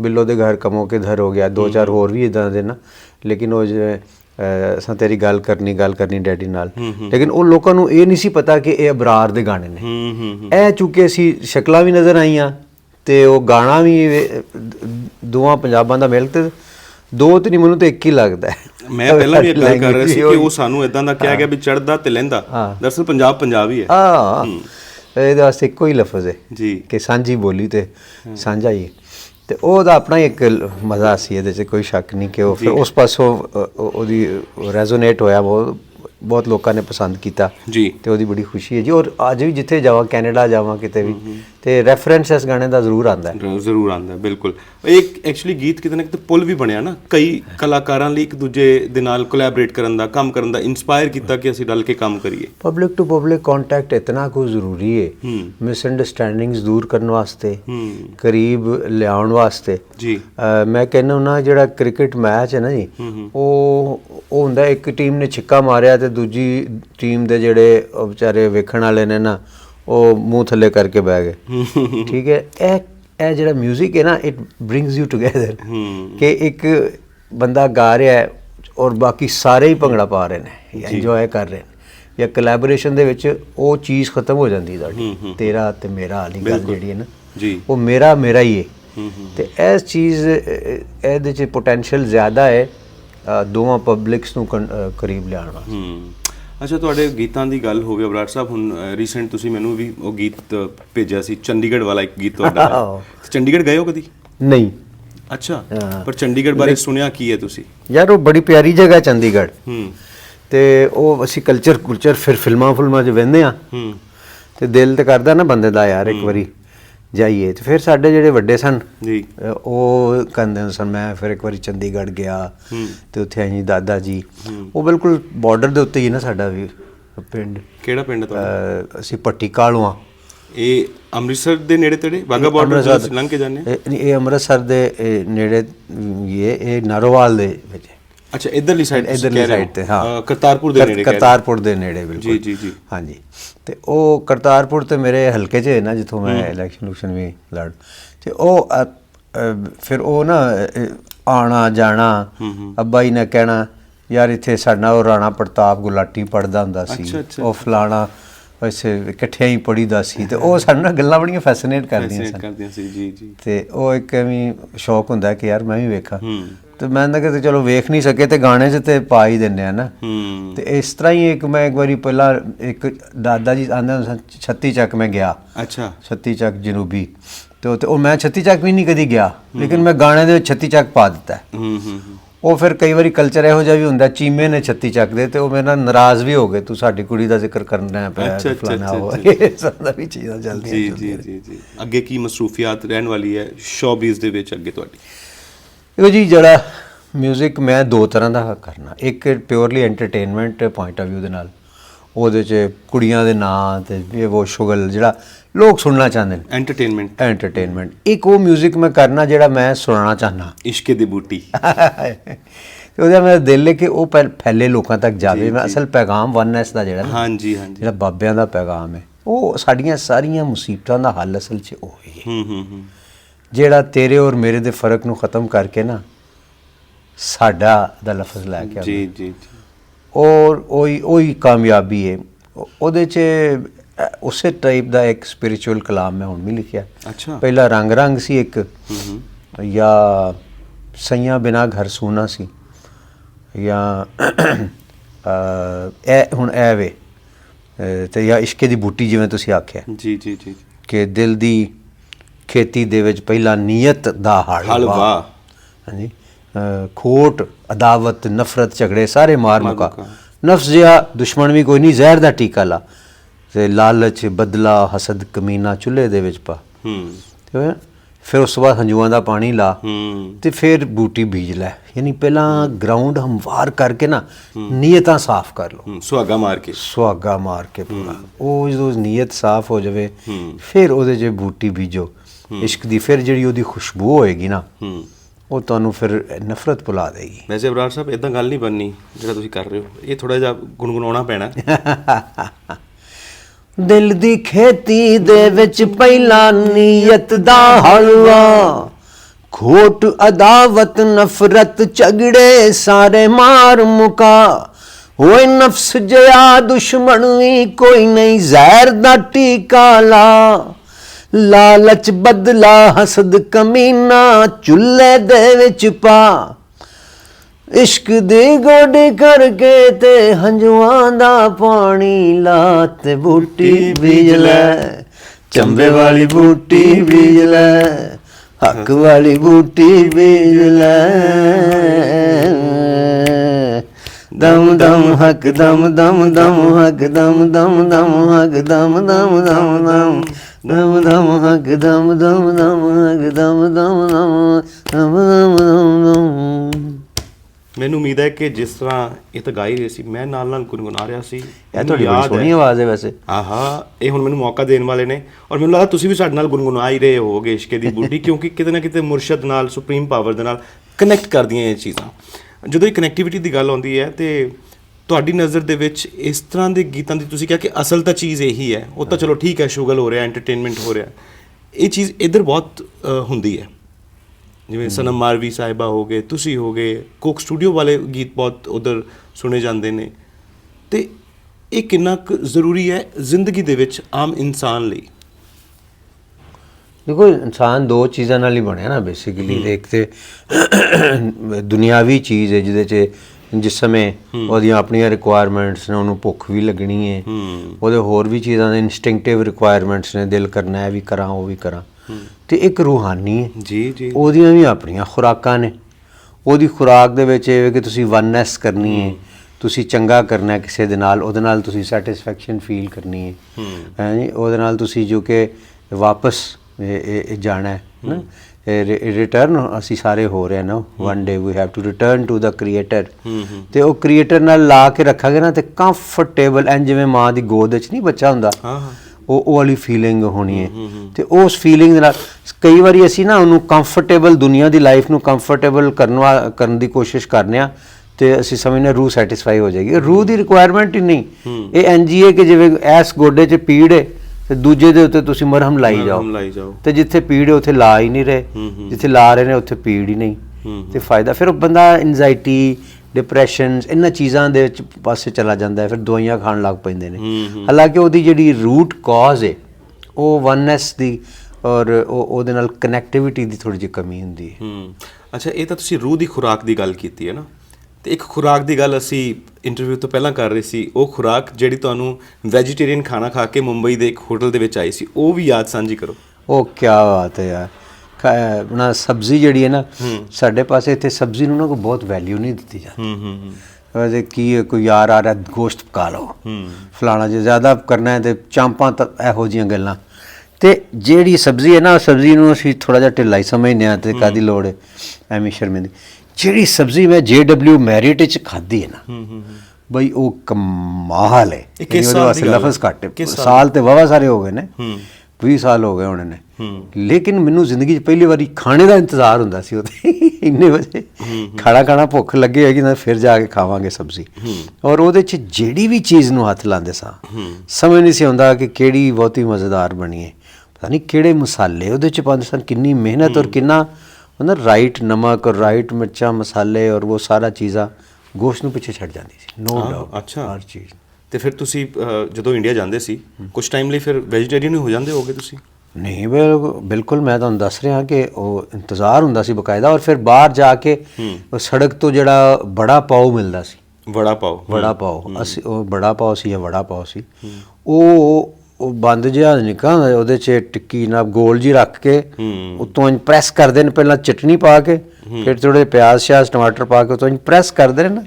ਬਿੱਲੋ ਦੇ ਘਰ ਕਮੋ ਕੇ ਧਰ ਹੋ ਗਿਆ ਦੋ ਚਾਰ ਹੋਰ ਵੀ ਇਦਾਂ ਦੇ ਨਾ ਲੇਕਿਨ ਉਹ ਜਿਵੇਂ ਅਸਾਂ ਤੇਰੀ ਗੱਲ ਕਰਨੀ ਗੱਲ ਕਰਨੀ ਡੈਡੀ ਨਾਲ ਲੇਕਿਨ ਉਹ ਲੋਕਾਂ ਨੂੰ ਇਹ ਨਹੀਂ ਸੀ ਪਤਾ ਕਿ ਇਹ ਅਬਰਾਰ ਦੇ ਗਾਣੇ ਨੇ ਇਹ ਚੁੱਕੇ ਅਸੀਂ ਸ਼ਕਲਾਂ ਵੀ ਨਜ਼ਰ ਆਈਆਂ ਤੇ ਉਹ ਗਾਣਾ ਵੀ ਵੇ- ਦੋਵਾਂ ਪੰਜਾਬਾਂ ਦਾ ਮਿਲ ਤੇ ਦੋ ਤੇ ਨਹੀਂ ਮੈਨੂੰ ਤੇ ਇੱਕ ਹੀ ਲੱਗਦਾ ਹੈ। ਮੈਂ ਪਹਿਲਾਂ ਵੀ ਇਹ ਗੱਲ ਕਰ ਰਿਹਾ ਸੀ ਕਿ ਉਹੀ। ਸਾਨੂੰ ਇਦਾਂ ਦਾ ਕਿਹਾ ਗਿਆ ਵੀ ਚੜਦਾ ਤੇ ਲਹਿੰਦਾ। ਹਾਂ। ਦਰਅਸਲ ਪੰਜਾਬ ਪੰਜਾਬ ਹੀ। ਹੈ। ਹਾਂ। ਇਹਦੇ ਵਾਸਤੇ ਇੱਕੋ ਹੀ ਲਫ਼ਜ਼ ਹੈ ਜੀ। ਕਿ ਸਾਂਝੀ ਬੋਲੀ ਤੇ ਸਾਂਝਾ ਹੀ। ਤੇ ਉਹਦਾ ਆਪਣਾ ਇੱਕ ਮਜ਼ਾ ਸੀ ਇਹਦੇ 'ਚ ਕੋਈ ਸ਼ੱਕ ਨਹੀਂ ਕਿ ਉਹ ਫਿਰ ਉਸ ਪਾਸੋਂ ਉਹਦੀ ਰੈਜ਼ੋਨੇਟ ਹੋਇਆ ਬਹੁਤ ਬਹੁਤ ਲੋਕਾਂ ਨੇ ਪਸੰਦ ਕੀਤਾ ਜੀ। ਤੇ ਉਹਦੀ ਬੜੀ ਖੁਸ਼ੀ ਹੈ ਜੀ। ਔਰ ਅੱਜ ਵੀ ਜਿੱਥੇ ਜਾਵਾਂ ਕੈਨੇਡਾ ਜਾਵਾਂ ਕਿਤੇ ਵੀ ਤੇ ਰੈਫਰੈਂਸ ਇਸ ਗਾਣੇ ਦਾ ਜ਼ਰੂਰ ਆਉਂਦਾ ਹੈ। ਜ਼ਰੂਰ ਆਉਂਦਾ ਹੈ, ਬਿਲਕੁਲ। ਇੱਕ ਐਕਚੁਅਲੀ ਗੀਤ ਕਿਤੇ ਨਾ ਕਿਤੇ ਪੁੱਲ ਵੀ ਬਣਿਆ ਨਾ। ਕਈ ਕਲਾਕਾਰਾਂ ਲਈ ਇੱਕ ਦੂਜੇ ਦੇ ਨਾਲ ਕੋਲੈਬੋਰੇਟ ਕਰਨ ਦਾ ਕੰਮ ਕਰਨ ਦਾ ਇਨਸਪਾਇਰ ਕੀਤਾ ਕਿ ਅਸੀਂ ਰਲ ਕੇ ਕੰਮ ਕਰੀਏ। ਪਬਲਿਕ ਟੂ ਪਬਲਿਕ ਕੰਟੈਕਟ ਇਤਨਾ ਕੁ ਜ਼ਰੂਰੀ ਹੈ। ਮਿਸ ਅੰਡਰਸਟੈਂਡਿੰਗਸ ਦੂਰ ਕਰਨ ਵਾਸਤੇ ਕਰੀਬ ਲਿਆਉਣ ਵਾਸਤੇ। ਜੀ। ਮੈਂ ਕਹਿੰਦਾ ਹੁੰਦਾ ਜਿਹੜਾ ਕ੍ਰਿਕਟ ਮੈਚ ਹੈ ਨਾ ਜੀ ਉਹ ਉਹ ਹੁੰਦਾ ਇੱਕ ਟੀਮ ਨੇ ਛਿੱਕਾ ਮਾਰਿਆ ਤੇ ਦੂਜੀ ਟੀਮ ਦੇ ਜਿਹੜੇ ਵਿਚਾਰੇ ਵੇਖਣ ਵਾਲੇ ਨੇ ਨਾ ਉਹ ਮੂੰਹ ਥੱਲੇ ਕਰਕੇ ਬਹਿ ਗਏ। ਠੀਕ ਹੈ? ਇਹ ਇਹ ਜਿਹੜਾ 뮤직 ਹੈ ਨਾ ਇਟ ਬ੍ਰਿੰਗਸ ਯੂ ਟੁਗੇਦਰ ਕਿ ਇੱਕ ਬੰਦਾ ਗਾ ਰਿਹਾ ਹੈ ਔਰ ਬਾਕੀ ਸਾਰੇ ਹੀ ਭੰਗੜਾ ਪਾ ਰਹੇ ਨੇ ਇੰਜੋਏ ਕਰ ਰਹੇ ਨੇ। ਜਾਂ ਕੋਲੈਬੋਰੇਸ਼ਨ ਦੇ ਵਿੱਚ ਉਹ ਚੀਜ਼ ਖਤਮ ਹੋ ਜਾਂਦੀ ਤੁਹਾਡੀ। ਤੇਰਾ ਤੇ ਮੇਰਾ ਵਾਲੀ ਗੱਲ ਜਿਹੜੀ ਹੈ ਨਾ ਜੀ। ਉਹ ਮੇਰਾ ਮੇਰਾ ਹੀ ਹੈ। ਤੇ ਇਸ ਚੀਜ਼ ਇਹਦੇ ਚ ਪੋਟੈਂਸ਼ੀਅਲ ਜ਼ਿਆਦਾ ਹੈ ਦੋਵਾਂ ਪਬਲਿਕਸ ਨੂੰ ਕਰੀਬ ਲਿਆਉਣ ਵਾਸਤੇ। ਅੱਛਾ ਤੁਹਾਡੇ ਗੀਤਾਂ ਦੀ ਗੱਲ ਹੋਵੇ ਅਬਰਾਰ ਸਾਹਿਬ ਹੁਣ ਰੀਸੈਂਟ ਤੁਸੀਂ ਮੈਨੂੰ ਵੀ ਉਹ ਗੀਤ ਭੇਜਿਆ ਸੀ ਚੰਡੀਗੜ੍ਹ ਵਾਲਾ ਇੱਕ ਗੀਤ ਤੁਹਾਡਾ। ਤੇ ਚੰਡੀਗੜ੍ਹ ਗਏ ਹੋ ਕਦੀ? ਨਹੀਂ। ਅੱਛਾ ਹਾਂ। ਪਰ ਚੰਡੀਗੜ੍ਹ ਬਾਰੇ ਸੁਣਿਆ ਕੀ ਹੈ ਤੁਸੀਂ? ਯਾਰ ਉਹ ਬੜੀ ਪਿਆਰੀ ਜਗ੍ਹਾ ਚੰਡੀਗੜ੍ਹ। ਹੂੰ। ਤੇ ਉਹ ਅਸੀਂ ਕਲਚਰ ਕੁਲਚਰ ਫਿਰ ਫਿਲਮਾਂ ਫੁਲਮਾਂ 'ਚ ਵਹਿੰਦੇ ਆ ਹੂੰ। ਤੇ ਦਿਲ ਤੇ ਕਰਦਾ ਨਾ ਬੰਦੇ ਦਾ ਯਾਰ ਇੱਕ ਵਾਰੀ। ਜਾਈਏ ਤੇ ਫਿਰ ਸਾਡੇ ਜਿਹੜੇ ਵੱਡੇ ਸਨ ਜੀ। ਉਹ ਕਹਿੰਦੇ ਸਨ ਮੈਂ ਫਿਰ ਇੱਕ ਵਾਰੀ ਚੰਡੀਗੜ੍ਹ ਗਿਆ। ਤੇ ਉੱਥੇ ਆਈ ਦਾਦਾ ਜੀ। ਉਹ ਬਿਲਕੁਲ ਬਾਰਡਰ ਦੇ ਉੱਤੇ ਹੀ ਨਾ ਸਾਡਾ ਵੀ ਪਿੰਡ। ਕਿਹੜਾ ਪਿੰਡ ਤੁਹਾਡਾ? ਅਸੀਂ ਪੱਟੀ ਕਾਲੂਆਂ। ਇਹ ਅੰਮ੍ਰਿਤਸਰ ਦੇ ਨੇੜੇ ਤੇੜੇ ਬਾਗਾ ਬਾਰਡਰ ਤੋਂ ਲੰਘ ਕੇ ਜਾਂਦੇ ਇਹ ਅੰਮ੍ਰਿਤਸਰ ਦੇ ਨੇੜੇ ਇਹ ਇਹ ਨਰੋਵਾਲ ਦੇ ਵਿੱਚ। ਅੱਛਾ ਇਧਰਲੀ ਸਾਈਡ ਇਧਰਲੀ ਸਾਈਡ ਤੇ ਹਾਂ। ਕਰਤਾਰਪੁਰ ਦੇ ਨੇੜੇ ਹੋ। ਕਰਤਾਰਪੁਰ ਦੇ ਨੇੜੇ ਬਿਲਕੁਲ। ਜੀ, ਜੀ, ਜੀ। ਹਾਂਜੀ। ਤੇ ਉਹ ਕਰਤਾਰਪੁਰ ਤੇ ਮੇਰੇ ਹਲਕੇ 'ਚ ਹੈ ਨਾ ਜਿੱਥੋਂ ਮੈਂ ਇਲੈਕਸ਼ਨ ਉਕਸ਼ਨ ਵੀ ਲੜ ਤੇ ਉਹ ਫਿਰ ਉਹ ਨਾ ਆਣਾ ਜਾਣਾ ਅੱਬਾ ਜੀ ਨੇ ਕਹਿਣਾ ਯਾਰ ਇੱਥੇ ਸਾਡਾ ਉਹ ਰਾਣਾ ਪ੍ਰਤਾਪ ਗੁਲਾਟੀ ਪੜਦਾ ਹੁੰਦਾ ਸੀ। ਉਹ ਫਲਾਣਾ ਵੈਸੇ ਇਕੱਠਿਆਂ ਹੀ ਪੜੀਦਾ ਸੀ। ਤੇ ਉਹ ਸਾਨੂੰ ਨਾ ਗੱਲਾਂ ਬੜੀਆਂ ਫੈਸੀਨੇਟ ਕਰਦੀਆਂ ਸਨ। ਕਰਦੀਆਂ ਸੀ ਜੀ ਜੀ। ਤੇ ਉਹ ਇੱਕ ਐਵੇਂ ਸ਼ੌਕ ਹੁੰਦਾ ਕਿ ਯਾਰ ਮੈਂ ਵੀ ਵੇਖਾਂ। ਹੂੰ। ਤੇ ਮੈਂ ਤਾਂ ਕਿ ਚਲੋ ਵੇਖ ਨਹੀਂ ਸਕੇ ਤੇ ਗਾਣੇ 'ਚ ਤੇ ਪਾ ਹੀ ਦਿੰਨੇ ਆ ਨਾ। ਹੂੰ। ਤੇ ਇਸ ਤਰ੍ਹਾਂ ਹੀ ਇੱਕ ਮੈਂ ਇੱਕ ਵਾਰੀ ਪਹਿਲਾਂ ਇੱਕ ਦਾਦਾ ਜੀ ਆਂਦੇ ਛੱਤੀ ਚੱਕ ਮੈਂ ਗਿਆ। ਅੱਛਾ। ਛੱਤੀ ਚੱਕ ਜਨੂਬੀ। ਤੇ ਉਹ ਮੈਂ ਛੱਤੀ ਚੱਕ ਵੀ ਨਹੀਂ ਕਦੀ ਗਿਆ ਲੇਕਿਨ ਮੈਂ ਗਾਣੇ ਦੇ ਵਿੱਚ ਛੱਤੀ ਚੱਕ ਪਾ ਦਿੱਤਾ ਹੂੰ। ਹੂੰ ਹੂੰ। ਉਹ ਫਿਰ ਕਈ ਵਾਰੀ ਕਲਚਰ ਇਹੋ ਜਿਹਾ ਵੀ ਹੁੰਦਾ ਚੀਮੇ ਨੇ ਛੱਤੀ ਚੱਕ ਦੇ ਤੇ ਉਹ ਮੇਰੇ ਨਾਲ ਨਾਰਾਜ਼ ਵੀ ਹੋ ਗਏ ਤੂੰ ਸਾਡੀ ਕੁੜੀ ਦਾ ਜ਼ਿਕਰ ਕਰਨਾ ਪਿਆ ਫਲਾਣਾ ਵੀ ਚੀਜ਼ਾਂ ਚੱਲਦੀਆਂ। ਜੀ ਜੀ ਜੀ ਅੱਗੇ ਕੀ ਮਸਰੂਫੀਅਤ ਰਹਿਣ ਵਾਲੀ ਹੈ ਸ਼ੋਬੀਜ਼ ਦੇ ਵਿੱਚ ਅੱਗੇ ਤੁਹਾਡੀ? ਦੇਖੋ ਜੀ ਜਿਹੜਾ 뮤직 ਮੈਂ ਦੋ ਤਰ੍ਹਾਂ ਦਾ ਕਰਨਾ ਇੱਕ purely entertainment point of View ਦੇ ਨਾਲ ਉਹਦੇ ਚ ਕੁੜੀਆਂ ਦੇ ਨਾਂ ਤੇ ਇਹ ਉਹ ਸ਼ੁਗਲ ਜਿਹੜਾ ਲੋਕ ਸੁਣਨਾ ਚਾਹੁੰਦੇ ਨੇ ਐਂਟਰਟੇਨਮੈਂਟ ਐਂਟਰਟੇਨਮੈਂਟ ਇੱਕ ਉਹ 뮤직 ਮੈਂ ਕਰਨਾ ਜਿਹੜਾ ਮੈਂ ਸੁਣਾਉਣਾ ਚਾਹਨਾ ਇਸ਼ਕੇ ਦੀ ਬੂਟੀ ਤੇ ਉਹਦਾ ਮੇਰਾ ਦਿਲ ਹੈ ਕਿ ਉਹ ਪਹਿ- ਫੈਲੇ ਲੋਕਾਂ ਤੱਕ ਜਾਵੇ ਮੈਂ ਅਸਲ ਪੈਗਾਮ ਵਨਨੈਸ ਦਾ ਜਿਹੜਾ ਨਾ, ਹਾਂਜੀ ਹਾਂਜੀ ਜਿਹੜਾ ਬਾਬਿਆਂ ਦਾ ਪੈਗਾਮ ਹੈ ਉਹ ਸਾਡੀਆਂ ਸਾਰੀਆਂ ਮੁਸੀਬਤਾਂ ਦਾ ਹੱਲ ਅਸਲ 'ਚ ਉਹ ਹੀ ਹੈ ਹੂੰ ਹੂੰ ਹੂੰ ਜਿਹੜਾ ਤੇਰੇ ਔਰ ਮੇਰੇ ਦੇ ਫ਼ਰਕ ਨੂੰ ਖਤਮ ਕਰਕੇ ਨਾ ਸਾਡਾ ਦਾ ਲਫ਼ਜ਼ ਲੈ ਕੇ ਜੀ ਜੀ ਜੀ। ਔਰ ਉਹੀ ਉਹੀ ਕਾਮਯਾਬੀ ਹੈ ਉਹ- ਉਹਦੇ 'ਚ ਉਸੇ ਟਾਈਪ ਦਾ ਇੱਕ ਸਪਿਰਚੁਅਲ ਕਲਾਮ ਮੈਂ ਹੁਣ ਵੀ ਲਿਖਿਆ। ਅੱਛਾ। ਪਹਿਲਾ ਰੰਗ ਰੰਗ ਸੀ ਇੱਕ। ਹੂੰ ਜਾਂ ਸਈਆਂ ਬਿਨਾ ਘਰ ਸੂਨਾ ਸੀ। ਜਾਂ ਇਹ ਹੁਣ ਇਹ ਵੇ। ਤੇ ਜਾਂ ਇਸ਼ਕੇ ਦੀ ਬੂਟੀ ਜਿਵੇਂ ਤੁਸੀਂ ਆਖਿਆ। ਜੀ ਜੀ ਜੀ। ਕਿ ਦਿਲ ਦੀ ਖੇਤੀ ਦੇ ਵਿੱਚ ਪਹਿਲਾਂ ਨੀਅਤ ਦਾ ਹਲ ਹਲ ਵਾਹ। ਵਾਹ। ਹਾਂਜੀ ਖੋਟ ਅਦਾਵਤ ਨਫ਼ਰਤ ਝਗੜੇ ਸਾਰੇ ਮਾਰ ਮੁਕਾ। ਨਫਸ ਜਿਹਾ ਦੁਸ਼ਮਣ ਵੀ ਕੋਈ ਨਹੀਂ ਜ਼ਹਿਰ ਦਾ ਟੀਕਾ ਲਾ। ਤੇ ਲਾਲਚ ਬਦਲਾ ਹਸਦ ਕਮੀਨਾ ਚੁੱਲ੍ਹੇ ਦੇ ਵਿੱਚ ਪਾ। ਹੂੰ। ਤੇ ਫਿਰ ਉਸ ਤੋਂ ਬਾਅਦ ਹੰਝੂਆਂ ਦਾ ਪਾਣੀ ਲਾ। ਹੂੰ। ਤੇ ਫਿਰ ਬੂਟੀ ਬੀਜ ਲੈ। ਯਾਨੀ ਪਹਿਲਾਂ ਗਰਾਊਂਡ ਹਮਵਾਰ ਕਰਕੇ ਨਾ ਨੀਅਤਾਂ ਸਾਫ਼ ਕਰ ਲਓ। ਹੂੰ ਸੁਹਾਗਾ ਮਾਰ ਕੇ। ਸੁਹਾਗਾ ਮਾਰ ਕੇ ਪੂਰਾ। ਉਹ ਜਦੋਂ ਨੀਅਤ ਸਾਫ਼ ਹੋ ਜਾਵੇ। ਫਿਰ ਉਹਦੇ 'ਚ ਬੂਟੀ ਬੀਜੋ। ਇਸ਼ਕ ਦੀ ਫਿਰ ਜਿਹੜੀ ਉਹਦੀ ਖੁਸ਼ਬੂ ਹੋਏਗੀ ਨਾ ਉਹ ਤੁਹਾਨੂੰ ਫਿਰ ਨਫ਼ਰਤ ਭੁਲਾ ਦੇਗੀ। ਵੈਸੇ ਅਬਰਾਰ ਸਾਹਿਬ ਇਦਾਂ ਗੱਲ ਨਹੀਂ ਬਣਨੀ ਜਿਹੜਾ ਤੁਸੀਂ ਕਰ ਰਹੇ ਹੋ। ਇਹ ਥੋੜਾ ਜਿਹਾ ਗੁੰਗੁਣਾਉਣਾ ਪੈਣਾ। ਦਿਲ ਦੀ ਖੇਤੀ ਦੇ ਵਿੱਚ ਪਹਿਲਾ ਨੀਅਤ ਦਾ ਹਲਵਾ ਖੋਟ ਅਦਾਵਤ ਨਫ਼ਰਤ ਝਗੜੇ ਸਾਰੇ ਮਾਰ ਮੁਕਾ। ਓਏ ਨਫਸ ਜਿਆ ਦੁਸ਼ਮਣ ਵੀ ਕੋਈ ਨਹੀਂ ਜ਼ਹਿਰ ਦਾ ਟੀਕਾ ਲਾ। ਲਾਲਚ ਬਦਲਾ ਹਸਦ ਕਮੀਨਾ ਚੁੱਲ੍ਹੇ ਦੇ ਵਿੱਚ ਪਾ। ਇਸ਼ਕ ਦੀ ਗੋਡੀ ਕਰਕੇ ਤੇ ਹੰਝੂਆਂ ਦਾ ਪਾਣੀ ਲਾ ਤੇ ਬੂਟੀ ਬੀਜ ਲੈ। ਚੰਬੇ ਵਾਲੀ ਬੂਟੀ ਬੀਜ ਲੈ। ਹੱਕ ਵਾਲੀ ਬੂਟੀ ਬੀਜ ਲੈ। ਦਮ ਦਮ ਹੱਕ ਦਮ ਦਮ ਦਮ ਹੱਕ ਦਮ ਦਮ ਦਮ ਹੱਕ ਦਮ ਦਮ ਦਮ ਦਮ। ਦਮ ਦਮ ਹੱਕ ਦਮ ਦਮ ਦਮ ਹੱਕ ਦਮ ਦਮ ਦਮ ਦਮ ਦਮ ਦਮ ਦਮ ਮੈਨੂੰ ਉਮੀਦ ਹੈ ਕਿ ਜਿਸ ਤਰ੍ਹਾਂ ਇਹ ਤਾਂ ਗਾ ਹੀ ਰਹੇ ਸੀ ਮੈਂ ਨਾਲ ਨਾਲ ਗੁੰਗੁਣਾ ਰਿਹਾ ਸੀ। ਇਹ ਤੁਹਾਡੀ ਬੜੀ ਸੋਹਣੀ ਆਵਾਜ਼ ਹੈ ਵੈਸੇ। ਆਹਾ ਇਹ ਹੁਣ ਮੈਨੂੰ ਮੌਕਾ ਦੇਣ ਵਾਲੇ ਨੇ। ਔਰ ਮੈਨੂੰ ਲੱਗਦਾ ਤੁਸੀਂ ਵੀ ਸਾਡੇ ਨਾਲ ਗੁੰਗੁਣਾ ਹੀ ਰਹੇ ਹੋਗੇ ਇਸ਼ਕੇ ਦੀ ਬੂਟੀ ਕਿਉਂਕਿ ਕਿਤੇ ਨਾ ਕਿਤੇ ਮੁਰਸ਼ਦ ਨਾਲ ਸੁਪਰੀਮ ਪਾਵਰ ਦੇ ਨਾਲ ਕਨੈਕਟ ਕਰਦੀਆਂ ਇਹ ਚੀਜ਼ਾਂ। ਜਦੋਂ ਇਹ ਕਨੈਕਟੀਵਿਟੀ ਦੀ ਗੱਲ ਆਉਂਦੀ ਹੈ ਤੇ ਤੁਹਾਡੀ ਨਜ਼ਰ ਦੇ ਵਿੱਚ ਇਸ ਤਰ੍ਹਾਂ ਦੇ ਗੀਤਾਂ ਦੀ ਤੁਸੀਂ ਕਿਹਾ ਕਿ ਅਸਲ ਤਾਂ ਚੀਜ਼ ਇਹੀ ਹੈ ਉਹ ਤਾਂ ਚਲੋ ਠੀਕ ਹੈ ਸ਼ੁਗਲ ਹੋ ਰਿਹਾ ਐਂਟਰਟੇਨਮੈਂਟ ਹੋ ਰਿਹਾ। ਇਹ ਚੀਜ਼ ਇੱਧਰ ਬਹੁਤ ਹੁੰਦੀ ਹੈ। ਜਿਵੇਂ ਸਨਮ ਮਾਰਵੀ ਸਾਹਿਬਾ ਹੋ ਗਏ ਤੁਸੀਂ ਹੋ ਗਏ ਕੋਕ ਸਟੂਡੀਓ ਵਾਲੇ ਗੀਤ ਬਹੁਤ ਉਧਰ ਸੁਣੇ ਜਾਂਦੇ ਨੇ। ਤੇ ਇਹ ਕਿੰਨਾ ਕੁ ਜ਼ਰੂਰੀ ਹੈ ਜ਼ਿੰਦਗੀ ਦੇ ਵਿੱਚ ਆਮ ਇਨਸਾਨ ਲਈ? ਦੇਖੋ ਇਨਸਾਨ ਦੋ ਚੀਜ਼ਾਂ ਨਾਲ ਹੀ ਬਣਿਆ ਨਾ ਬੇਸਿਕਲੀ ਇੱਕ ਤੇ ਦੁਨਿਆਵੀ ਚੀਜ਼ ਹੈ ਜਿਹਦੇ 'ਚ ਜਿਸ ਸਮੇਂ ਉਹਦੀਆਂ ਆਪਣੀਆਂ ਰਿਕੁਆਇਰਮੈਂਟਸ ਨੇ ਉਹਨੂੰ ਭੁੱਖ ਵੀ ਲੱਗਣੀ ਹੈ। ਉਹਦੇ ਹੋਰ ਵੀ ਚੀਜ਼ਾਂ ਦੇ ਇਨਸਟਿੰਕਟਿਵ ਰਿਕੁਆਇਰਮੈਂਟਸ ਨੇ ਦਿਲ ਕਰਨਾ ਹੈ ਵੀ ਕਰਾਂ ਉਹ ਵੀ ਕਰਾਂ। ਤੇ ਇੱਕ ਰੂਹਾਨੀ ਹੈ ਜੀ ਜੀ। ਉਹਦੀਆਂ ਵੀ ਆਪਣੀਆਂ ਖੁਰਾਕਾਂ ਨੇ। ਉਹਦੀ ਖੁਰਾਕ ਦੇ ਵਿੱਚ ਇਹ ਹੈ ਕਿ ਤੁਸੀਂ ਵਨਨੈਸ ਕਰਨੀ ਹੈ। ਤੁਸੀਂ ਚੰਗਾ ਕਰਨਾ ਕਿਸੇ ਦੇ ਨਾਲ ਉਹਦੇ ਨਾਲ ਤੁਸੀਂ ਸੈਟੀਸਫੈਕਸ਼ਨ ਫੀਲ ਕਰਨੀ ਹੈ। ਹੈ ਜੀ? ਉਹਦੇ ਨਾਲ ਤੁਸੀਂ ਜੋ ਕਿ ਵਾਪਸ ਜਾਣਾ ਹੈ ਨਾ ਰਿਟਰਨ ਅਸੀਂ ਸਾਰੇ ਹੋ ਰਹੇ ਨਾ। One day we have to return to the creator ਤੇ ਉਹ ਕ੍ਰੀਏਟਰ ਨਾਲ ਲਾ ਕੇ ਰੱਖਾਂਗੇ ਨਾ ਤੇ ਕੰਫਰਟੇਬਲ ਐਂ ਜਿਵੇਂ ਮਾਂ ਦੀ ਗੋਦ ਵਿੱਚ ਨਹੀਂ ਬੱਚਾ ਹੁੰਦਾ। ਹਾਂ ਹਾਂ। ਉਹ ਉਹ ਵਾਲੀ ਫੀਲਿੰਗ ਹੋਣੀ ਹੈ। ਤੇ ਉਸ ਫੀਲਿੰਗ ਦੇ ਨਾਲ ਕਈ ਵਾਰੀ ਅਸੀਂ ਨਾ ਉਹਨੂੰ ਕੰਫਰਟੇਬਲ ਦੁਨੀਆ ਦੀ ਲਾਈਫ ਨੂੰ ਕੰਫਰਟੇਬਲ ਕਰਨ ਕਰਨ ਦੀ ਕੋਸ਼ਿਸ਼ ਕਰਨੇ ਆ ਤੇ ਅਸੀਂ ਸਮਝਨੇ ਰੂਹ ਸੈਟੀਸਫਾਈ ਹੋ ਜਾਏਗੀ। ਰੂਹ ਦੀ ਰਿਕੁਆਇਰਮੈਂਟ ਹੀ ਨਹੀਂ। ਇਹ ਐਨਜੀਏ ਕਿ ਜਿਵੇਂ ਐਸ ਗੋਡੇ 'ਚ ਪੀੜ ਹੈ ਤੇ ਦੂਜੇ ਦੇ ਉੱਤੇ ਤੁਸੀਂ ਮਰਹਮ ਲਾਈ ਜਾਓ। ਹਮ ਲਾਈ ਜਾਓ। ਤੇ ਜਿੱਥੇ ਪੀੜ ਹੈ ਉੱਥੇ ਲਾ ਹੀ ਨਹੀਂ ਰਹੇ। ਜਿੱਥੇ ਲਾ ਰਹੇ ਨੇ ਉੱਥੇ ਪੀੜ ਹੀ ਨਹੀਂ। ਤੇ ਫਾਇਦਾ ਫਿਰ ਉਹ ਬੰਦਾ ਐਂਜ਼ਾਈਟੀ ਡਿਪਰੈਸ਼ਨਸ ਇਹਨਾਂ ਚੀਜ਼ਾਂ ਦੇ ਵਿੱਚ ਪਾਸੇ ਚਲਾ ਜਾਂਦਾ ਹੈ ਫਿਰ ਦਵਾਈਆਂ ਖਾਣ ਲੱਗ ਪੈਂਦੇ ਨੇ। ਹਾਲਾਂਕਿ ਉਹਦੀ ਜਿਹੜੀ ਰੂਟ ਕਾਜ਼ ਹੈ ਉਹ ਵਨਨੈਸ ਦੀ ਔਰ ਉਹ ਉਹਦੇ ਨਾਲ ਕਨੈਕਟੀਵਿਟੀ ਦੀ ਥੋੜੀ ਜਿਹੀ ਕਮੀ ਹੁੰਦੀ ਹੈ। ਹੂੰ। ਅੱਛਾ ਇਹ ਤਾਂ ਤੁਸੀਂ ਰੂਹ ਦੀ ਖੁਰਾਕ ਦੀ ਗੱਲ ਕੀਤੀ ਹੈ ਨਾ। ਤੇ ਇੱਕ ਖੁਰਾਕ ਦੀ ਗੱਲ ਅਸੀਂ ਇੰਟਰਵਿਊ ਤੋਂ ਪਹਿਲਾਂ ਕਰ ਰਹੇ ਸੀ ਉਹ ਖੁਰਾਕ ਜਿਹੜੀ ਤੁਹਾਨੂੰ ਵੈਜੀਟੇਰੀਅਨ ਖਾਣਾ ਖਾ ਕੇ ਮੁੰਬਈ ਦੇ ਇੱਕ ਹੋਟਲ ਦੇ ਵਿੱਚ ਆਈ ਸੀ ਉਹ ਵੀ ਯਾਦ ਸਾਂਝੀ ਕਰੋ। ਉਹ ਕੀ ਬਾਤ ਹੈ ਯਾਰ। ਨਾ ਸਬਜ਼ੀ ਜਿਹੜੀ ਹੈ ਨਾ ਸਾਡੇ ਪਾਸੇ ਇੱਥੇ ਸਬਜ਼ੀ ਨੂੰ ਨਾ ਕੋਈ ਬਹੁਤ ਵੈਲਿਊ ਨਹੀਂ ਦਿੱਤੀ ਜਾਂਦੀ। ਹੂੰ ਹੂੰ ਹੂੰ। ਵੈਸੇ ਕੀ ਕੋਈ ਯਾਰ ਆ ਰਿਹਾ ਗੋਸ਼ਤ ਪਕਾ ਲਓ। ਫਲਾਣਾ ਜੇ ਜ਼ਿਆਦਾ ਕਰਨਾ ਹੈ ਤੇ ਚਾਂਪਾਂ ਤਾਂ ਇਹੋ ਜੀਆਂ ਗੱਲਾਂ। ਤੇ ਜਿਹੜੀ ਸਬਜ਼ੀ ਹੈ ਨਾ ਸਬਜ਼ੀ ਨੂੰ ਅਸੀਂ ਥੋੜਾ ਜਿਹਾ ਢਿੱਲਾ ਹੀ ਸਮਝਦੇ ਹਾਂ ਤੇ ਕਾਦੀ ਲੋੜ ਹੈ? ਐਵੇਂ ਸ਼ਰਮਿੰਦੀ ਜਿਹੜੀ ਸਬਜ਼ੀ ਮੈਂ JW ਮੈਰਿਟ ਚ ਖਾਧੀ ਹੈ ਨਾ ਬਈ ਉਹ ਕਮਾਲ ਹੈ। ਇਹ ਕਿਸ ਯਾਨੀ ਉਹਦੇ ਸਾਲ ਦੀ ਵਾਸਤੇ? ਲਫ਼ਜ਼ ਘੱਟ ਸਾਲ? ਤੇ ਵਾਵਾ ਸਾਰੇ ਹੋ ਗਏ ਨੇ। 20 ਸਾਲ ਹੋ ਗਏ ਹੋਣੇ ਨੇ। ਲੇਕਿਨ ਮੈਨੂੰ ਜ਼ਿੰਦਗੀ 'ਚ ਪਹਿਲੀ ਵਾਰੀ ਖਾਣੇ ਦਾ ਇੰਤਜ਼ਾਰ ਹੁੰਦਾ ਸੀ ਉਹਦੇ। ਇੰਨੇ ਵਜੇ ਖਾਣਾ ਖਾਣਾ ਭੁੱਖ ਲੱਗੀ ਹੋਏਗੀ ਨਾ ਫਿਰ ਜਾ ਕੇ ਖਾਵਾਂਗੇ ਸਬਜ਼ੀ। ਔਰ ਉਹਦੇ 'ਚ ਜਿਹੜੀ ਵੀ ਚੀਜ਼ ਨੂੰ ਹੱਥ ਲਾਉਂਦੇ ਸਾਂ ਸਮਝ ਨਹੀਂ ਸੀ ਆਉਂਦਾ ਕਿ ਕਿਹੜੀ ਬਹੁਤੀ ਮਜ਼ੇਦਾਰ ਬਣੀ ਹੈ। ਪਤਾ ਨਹੀਂ ਕਿਹੜੇ ਮਸਾਲੇ ਉਹਦੇ ਚ ਪਾਉਂਦੇ ਸਨ ਕਿੰਨੀ ਮਿਹਨਤ ਔਰ ਕਿੰਨਾ ਹੁੰਦਾ ਰਾਈਟ ਨਮਕ ਔਰ ਰਾਈਟ ਮਿਰਚਾਂ ਮਸਾਲੇ ਔਰ ਉਹ ਸਾਰਾ ਚੀਜ਼ਾਂ ਗੋਸ਼ਤ ਨੂੰ ਪਿੱਛੇ ਛੱਡ ਜਾਂਦੀ ਸੀ ਨੋ ਡਾਊਟ ਅੱਛਾ। ਹਰ ਚੀਜ਼ ਤੇ ਫਿਰ ਤੁਸੀਂ ਜਦੋਂ ਇੰਡੀਆ ਜਾਂਦੇ ਸੀ ਕੁਝ ਟਾਈਮ ਲਈ ਫਿਰ ਵੈਜੀਟੇਰੀਅਨ ਹੀ ਹੋ ਜਾਂਦੇ ਹੋਗੇ ਤੁਸੀਂ? ਨਹੀਂ ਬਿਲ- ਬਿਲਕੁਲ ਮੈਂ ਤੁਹਾਨੂੰ ਦੱਸ ਰਿਹਾ ਕਿ ਉਹ ਇੰਤਜ਼ਾਰ ਹੁੰਦਾ ਸੀ ਬਕਾਇਦਾ ਔਰ ਫਿਰ ਬਾਹਰ ਜਾ ਕੇ ਉਹ ਸੜਕ ਤੋਂ ਜਿਹੜਾ ਬੜਾ ਪਾਉ ਮਿਲਦਾ ਸੀ। ਵੜਾ ਪਾਓ ਵੜਾ ਪਾਓ ਅਸੀਂ ਉਹ ਬੜਾ ਪਾਓ ਸੀ ਜਾਂ ਵੜਾ ਪਾਓ ਸੀ ਉਹ ਉਹ ਬੰਦ ਜਿਹਾ ਨਿਕਲ ਉਹਦੇ ਚ ਟਿੱਕੀ ਨਾਲ ਗੋਲ ਜੀ ਰੱਖ ਕੇ ਉਤੋਂ ਇੰਜ ਪ੍ਰੈਸ ਕਰਦੇ ਨੇ ਪਹਿਲਾਂ ਚਟਨੀ ਪਾ ਕੇ ਫਿਰ ਥੋੜੇ ਪਿਆਜ਼ ਸ਼ਿਆਜ਼ ਟਮਾਟਰ ਪਾ ਕੇ ਉਤੋਂ ਇੰਜ ਪ੍ਰੈਸ ਕਰਦੇ ਨੇ ਨਾ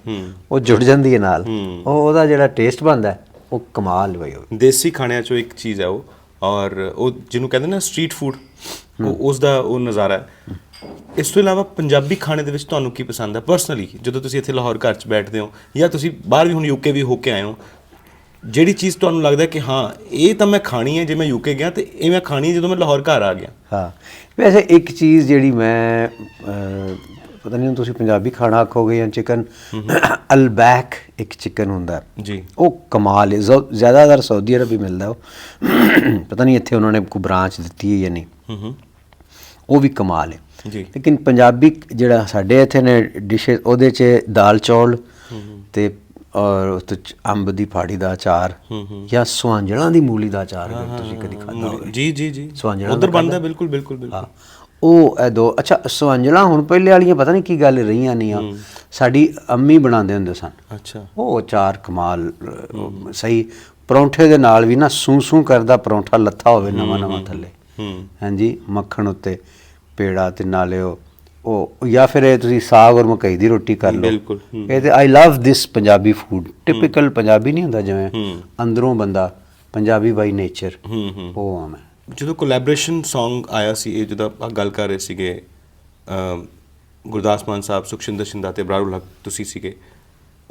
ਉਹ ਜੁੜ ਜਾਂਦੀ ਹੈ ਨਾਲ। ਉਹ ਉਹਦਾ ਜਿਹੜਾ ਟੇਸਟ ਬਣਦਾ ਉਹ ਕਮਾਲ ਬਈ ਉਹ। ਦੇਸੀ ਖਾਣਿਆਂ ਚੋਂ ਇੱਕ ਚੀਜ਼ ਹੈ ਉਹ ਔਰ ਉਹ ਜਿਹਨੂੰ ਕਹਿੰਦੇ ਨਾ ਸਟਰੀਟ ਫੂਡ ਉਹ ਉਸ ਦਾ ਉਹ ਨਜ਼ਾਰਾ ਹੈ। ਇਸ ਤੋਂ ਇਲਾਵਾ ਪੰਜਾਬੀ ਖਾਣੇ ਦੇ ਵਿੱਚ ਤੁਹਾਨੂੰ ਕੀ ਪਸੰਦ ਹੈ ਪਰਸਨਲੀ ਜਦੋਂ ਤੁਸੀਂ ਇੱਥੇ ਲਾਹੌਰ ਘਰ 'ਚ ਬੈਠਦੇ ਹੋ ਜਾਂ ਤੁਸੀਂ ਬਾਹਰ ਵੀ ਹੁਣ ਯੂਕੇ ਵੀ ਹੋ ਕੇ ਆਏ ਹੋ ਜਿਹੜੀ ਚੀਜ਼ ਤੁਹਾਨੂੰ ਲੱਗਦਾ ਕਿ ਹਾਂ ਇਹ ਤਾਂ ਮੈਂ ਖਾਣੀ ਹੈ ਜੇ ਮੈਂ ਯੂਕੇ ਗਿਆ ਤੇ ਇਹ ਮੈਂ ਖਾਣੀ ਹੈ ਜਦੋਂ ਮੈਂ ਲਾਹੌਰ ਘਰ ਆ ਗਿਆ। ਹਾਂ। ਵੈਸੇ ਇੱਕ ਚੀਜ਼ ਜਿਹੜੀ ਮੈਂ ਪਤਾ ਨਹੀਂ ਤੁਸੀਂ ਪੰਜਾਬੀ ਖਾਣਾ ਆਖੋਗੇ ਜਾਂ ਚਿਕਨ ਅਲਬੈਕ ਇੱਕ ਚਿਕਨ ਹੁੰਦਾ। ਜੀ। ਉਹ ਕਮਾਲ ਹੈ। ਜ਼ਿਆਦਾਤਰ ਸਾਊਦੀ ਅਰਬ ਹੀ ਮਿਲਦਾ ਉਹ। ਪਤਾ ਨਹੀਂ ਇੱਥੇ ਉਹਨਾਂ ਨੇ ਕੋਈ ਬ੍ਰਾਂਚ ਦਿੱਤੀ ਹੈ ਜਾਂ ਨਹੀਂ। ਉਹ ਵੀ ਕਮਾਲ ਹੈ। ਜੀ। ਲੇਕਿਨ ਪੰਜਾਬੀ ਜਿਹੜਾ ਸਾਡੇ ਇੱਥੇ ਨੇ ਡਿਸ਼ੇ ਉਹਦੇ 'ਚ ਦਾਲ ਚੌਲ ਤੇ ਔਰ ਉਸ 'ਚ ਅੰਬ ਦੀ ਫਾੜੀ ਦਾ ਅਚਾਰ ਜਾਂ ਸੁਆਂਜਣਾ ਦੀ ਮੂਲੀ ਦਾ ਅਚਾਰ ਅਗਰ ਤੁਸੀਂ ਕਦੀ ਖਾਧਾ ਹੋਵੇ। ਜੀ ਜੀ ਜੀ। ਸੁਆਂਜਣਾ ਉਧਰ ਬਣਦਾ ਬਿਲਕੁਲ ਬਿਲਕੁਲ ਹਾਂ। ਬਿਲਕੁਲ ਉਹ ਇਹ ਦੋ ਅੱਛਾ ਸੁਆਂਜਣਾ ਹੁਣ ਪਹਿਲੇ ਵਾਲੀਆਂ ਪਤਾ ਨਹੀਂ ਕੀ ਗੱਲ ਰਹੀਆਂ ਨਹੀਂ ਆ। ਸਾਡੀ ਅੰਮੀ ਬਣਾਉਂਦੇ ਹੁੰਦੇ ਸਨ। ਅੱਛਾ। ਉਹ ਚਾਰ ਕਮਾਲ ਅਹ, ਸਹੀ ਪਰੌਂਠੇ ਦੇ ਨਾਲ ਵੀ ਨਾ ਸੂ ਸੂ ਕਰਦਾ ਪਰੌਂਠਾ ਲੱਥਾ ਹੋਵੇ ਨਵਾਂ ਨਵਾਂ ਥੱਲੇ। ਹੂੰ। ਹਾਂਜੀ ਮੱਖਣ ਉੱਤੇ ਪੇੜਾ ਤੇ ਨਾਲੇ ਉਹ ਉਹ ਜਾਂ ਫਿਰ ਇਹ ਤੁਸੀਂ ਸਾਗ ਔਰ ਮਕਈ ਦੀ ਰੋਟੀ ਕਰ ਲਓ। ਬਿਲਕੁਲ। ਇਹ ਤੇ I love this Punjabi food typical Punjabi ਨਹੀਂ ਹੁੰਦਾ ਜਿਵੇਂ ਅੰਦਰੋਂ ਬੰਦਾ ਪੰਜਾਬੀ ਬਾਈ ਨੇਚਰ ਉਹ ਆ ਮੈਂ ਜਦੋਂ ਕੋਲੈਬੋਰੇਸ਼ਨ Song ਆਇਆ ਸੀ ਇਹ ਜਦੋਂ ਆਪਾਂ ਗੱਲ ਕਰ ਰਹੇ ਸੀਗੇ ਗੁਰਦਾਸ ਮਾਨ ਸਾਹਿਬ ਸੁਖਸ਼ਿੰਦਰ ਸ਼ਿੰਦਾ ਤੇ ਬਰਾੜੂ ਤੁਸੀਂ ਸੀਗੇ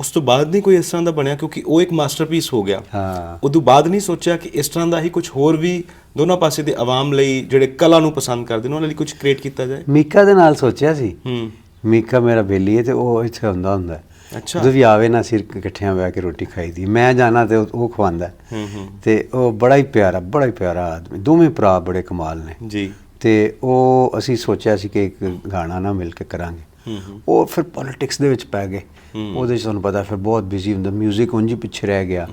ਉਸ ਤੋਂ ਬਾਅਦ ਨਹੀਂ ਕੋਈ ਇਸ ਤਰ੍ਹਾਂ ਦਾ ਬਣਿਆ ਕਿਉਂਕਿ ਉਹ ਇੱਕ ਮਾਸਟਰਪੀਸ ਹੋ ਗਿਆ। ਹਾਂ। ਉਦੋਂ ਬਾਅਦ ਨਹੀਂ ਸੋਚਿਆ ਕਿ ਇਸ ਤਰ੍ਹਾਂ ਦਾ ਹੀ ਕੁਝ ਹੋਰ ਵੀ ਦੋਨੋਂ ਪਾਸੇ ਦੇ ਆਵਾਮ ਲਈ ਜਿਹੜੇ ਕਲਾ ਨੂੰ ਪਸੰਦ ਕਰਦੇ ਨੇ ਉਹਨਾਂ ਲਈ ਕੁਝ ਕ੍ਰੀਏਟ ਕੀਤਾ ਜਾਏ। ਮੀਕਾ ਦੇ ਨਾਲ ਸੋਚਿਆ ਸੀ। ਹੂੰ। ਮੀਕਾ ਮੇਰਾ ਬੇਲੀ ਹੈ ਤੇ ਉਹ ਇੱਥੇ ਹੁੰਦਾ ਹੁੰਦਾ ਹੈ। ਅੱਛਾ। ਜਦੋਂ ਵੀ ਆਵੇ ਨਾ ਸਿਰ ਇਕੱਠਿਆਂ ਬਹਿ ਕੇ ਰੋਟੀ ਖਾਈਦੀ ਮੈਂ ਜਾਣਾ ਤੇ ਉਹ ਖਵਾਉਂਦਾ ਹੈ। ਹੂੰ ਤੇ ਉਹ ਬੜਾ ਹੀ ਪਿਆਰਾ ਬੜਾ ਹੀ ਪਿਆਰਾ ਆਦਮੀ। ਦੋਵੇਂ ਭਰਾ ਬੜੇ ਕਮਾਲ ਨੇ। ਜੀ। ਤੇ ਉਹ ਅਸੀਂ ਸੋਚਿਆ ਸੀ ਕਿ ਇੱਕ ਗਾਣਾ ਨਾ ਮਿਲ ਕੇ ਕਰਾਂਗੇ। ਉਹ ਫਿਰ ਪੋਲਿਟਿਕਸ ਦੇ ਵਿੱਚ ਪੈ ਗਏ। ਉਹਦੇ 'ਚ ਤੁਹਾਨੂੰ ਪਤਾ ਫਿਰ ਬਹੁਤ ਬਿਜ਼ੀ ਹੁੰਦਾ। 뮤직 ਉਂਝ ਪਿੱਛੇ ਰਹਿ ਗਿਆ।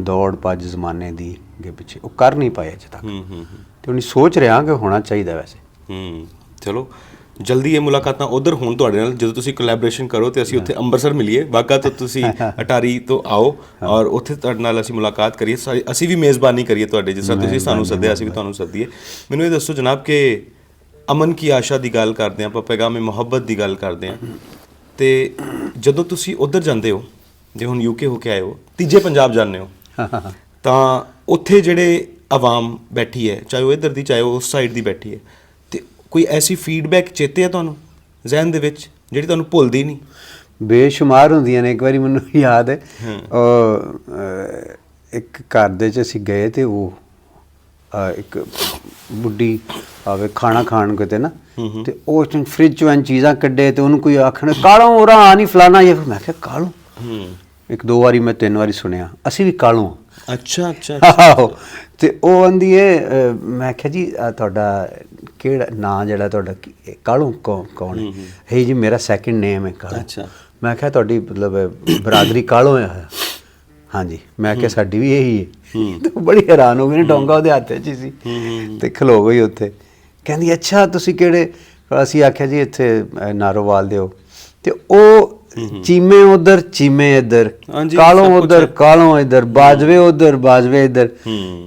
ਦੌੜ ਭੱਜ ਜ਼ਮਾਨੇ ਦੀ ਅੱਗੇ ਪਿੱਛੇ। ਉਹ ਕਰ ਨਹੀਂ ਪਾਏ ਅਜੇ ਤੱਕ। ਤੇ ਉਹਨੀ ਸੋਚ ਰਿਹਾ ਕਿ ਹੋਣਾ ਚਾਹੀਦਾ ਵੈਸੇ। ਹੂੰ ਚਲੋ। ਜਲਦੀ ਇਹ ਮੁਲਾਕਾਤਾਂ ਉਧਰ ਹੋਣ ਤੁਹਾਡੇ ਨਾਲ। ਜਦੋਂ ਤੁਸੀਂ ਕੋਲੈਬੋਰੇਸ਼ਨ ਕਰੋ ਤੇ ਅਸੀਂ ਉੱਥੇ ਅੰਮ੍ਰਿਤਸਰ ਮਿਲੀਏ। ਵਾਗਾ ਤੋਂ ਤੁਸੀਂ ਅਟਾਰੀ ਤੋਂ ਆਓ ਔਰ ਉੱਥੇ ਤੁਹਾਡੇ ਨਾਲ ਅਸੀਂ ਮੁਲਾਕਾਤ ਕਰੀਏ। ਅਸੀਂ ਵੀ ਮੇਜ਼ਬਾਨੀ ਕਰੀਏ ਤੁਹਾਡੇ ਜਿਸ ਤਰ੍ਹਾਂ ਤੁਸੀਂ ਸਾਨੂੰ ਸੱਦਿਆ ਅਸੀਂ ਵੀ ਤੁਹਾਨੂੰ ਸੱਦੀਏ। ਮੈਨੂੰ ਇਹ ਦੱਸੋ ਜਨਾਬ ਕਿ ਅਮਨ ਕੀ ਆਸ਼ਾ ਦੀ ਗੱਲ ਕਰਦੇ ਹਾਂ ਆਪਾਂ ਪੈਗਾਮੇ ਮੁਹੱਬਤ ਦੀ ਗੱਲ ਕਰਦੇ ਹਾਂ ਤੇ ਜਦੋਂ ਤੁਸੀਂ ਉਧਰ ਜਾਂਦੇ ਹੋ ਜੇ ਹੁਣ ਯੂਕੇ ਹੋ ਕੇ ਆਏ ਹੋ ਤੀਜੇ ਪੰਜਾਬ ਜਾਂਦੇ ਹੋ ਤਾਂ ਉੱਥੇ ਜਿਹੜੇ ਆਵਾਮ ਬੈਠੀ ਹੈ ਚਾਹੇ ਉਹ ਇੱਧਰ ਦੀ ਚਾਹੇ ਉਹ ਉਸ ਸਾਈਡ ਦੀ ਬੈਠੀ ਹੈ ਤੇ ਕੋਈ ਐਸੀ ਫੀਡਬੈਕ ਚੇਤੇ ਹੈ ਤੁਹਾਨੂੰ ਜ਼ਿਹਨ ਦੇ ਵਿੱਚ ਜਿਹੜੀ ਤੁਹਾਨੂੰ ਭੁੱਲਦੀ ਨਹੀਂ? ਬੇਸ਼ੁਮਾਰ ਹੁੰਦੀਆਂ ਨੇ ਇੱਕ ਵਾਰੀ ਮੈਨੂੰ ਯਾਦ ਹੈ ਇੱਕ ਘਰ ਦੇ ਚ ਅਸੀਂ ਗਏ ਤੇ ਉਹ ਇੱਕ ਬੁੱਢੀ ਆਵੇ ਖਾਣਾ ਖਾਣ ਕਿਤੇ ਨਾ ਤੇ ਉਹ ਚ ਫ੍ਰਿਜ ਚੋਂ ਐਨ ਚੀਜ਼ਾਂ ਕੱਢੇ ਤੇ ਉਹਨੂੰ ਕੋਈ ਆਖਣ ਕਾਲੋਂ ਉਰਾ ਆ ਨਹੀਂ ਫਲਾਣਾ? ਇਹ ਮੈਂ ਕਿਹਾ ਕਾਲੋਂ ਹੂੰ। ਇੱਕ ਦੋ ਵਾਰੀ ਮੈਂ ਤਿੰਨ ਵਾਰੀ ਸੁਣਿਆ ਅਸੀਂ ਵੀ ਕਾਲੋਂ ਅੱਛਾ ਅੱਛਾ ਆਹੋ। ਤੇ ਉਹ ਆਂਦੀ ਏ ਮੈਂ ਕਿਹਾ ਜੀ ਤੁਹਾਡਾ ਕਿਹੜਾ ਨਾਂ ਜਿਹੜਾ ਤੁਹਾਡਾ ਕਾਲੂ ਕੌਣ ਕੌਣ ਹੈ? ਹੈ ਜੀ ਮੇਰਾ ਸੈਕਿੰਡ ਨੇਮ ਹੈ ਕਾਲੂ ਅੱਛਾ। ਮੈਂ ਕਿਹਾ ਤੁਹਾਡੀ ਮਤਲਬ ਬਰਾਦਰੀ ਕਾਲੂ ਹੈ ਹਾਂਜੀ। ਮੈਂ ਕਿਹਾ ਸਾਡੀ ਵੀ ਇਹੀ ਹੈ। ਤੇ ਬੜੀ ਹੈਰਾਨ ਹੋ ਗਈ ਨੇ ਡੋਂਗਾ ਉਹਦੇ ਹੱਥ 'ਚ ਹੀ ਸੀ। ਤੇ ਖਲੋ ਗਈ ਉੱਥੇ। ਕਹਿੰਦੀ ਅੱਛਾ ਤੁਸੀਂ ਕਿਹੜੇ ਅਸੀਂ ਆਖਿਆ ਜੀ ਇੱਥੇ ਨਾਰੋਵਾਲ ਦੇ ਹੋ। ਤੇ ਉਹ ਚੀਮੇ ਉਧਰ ਚੀਮੇ ਇੱਧਰ ਕਾਲੋਂ ਉਧਰ। ਕਾਲੋਂ ਇੱਧਰ ਬਾਜਵੇ ਉਧਰ ਬਾਜਵੇ ਇੱਧਰ।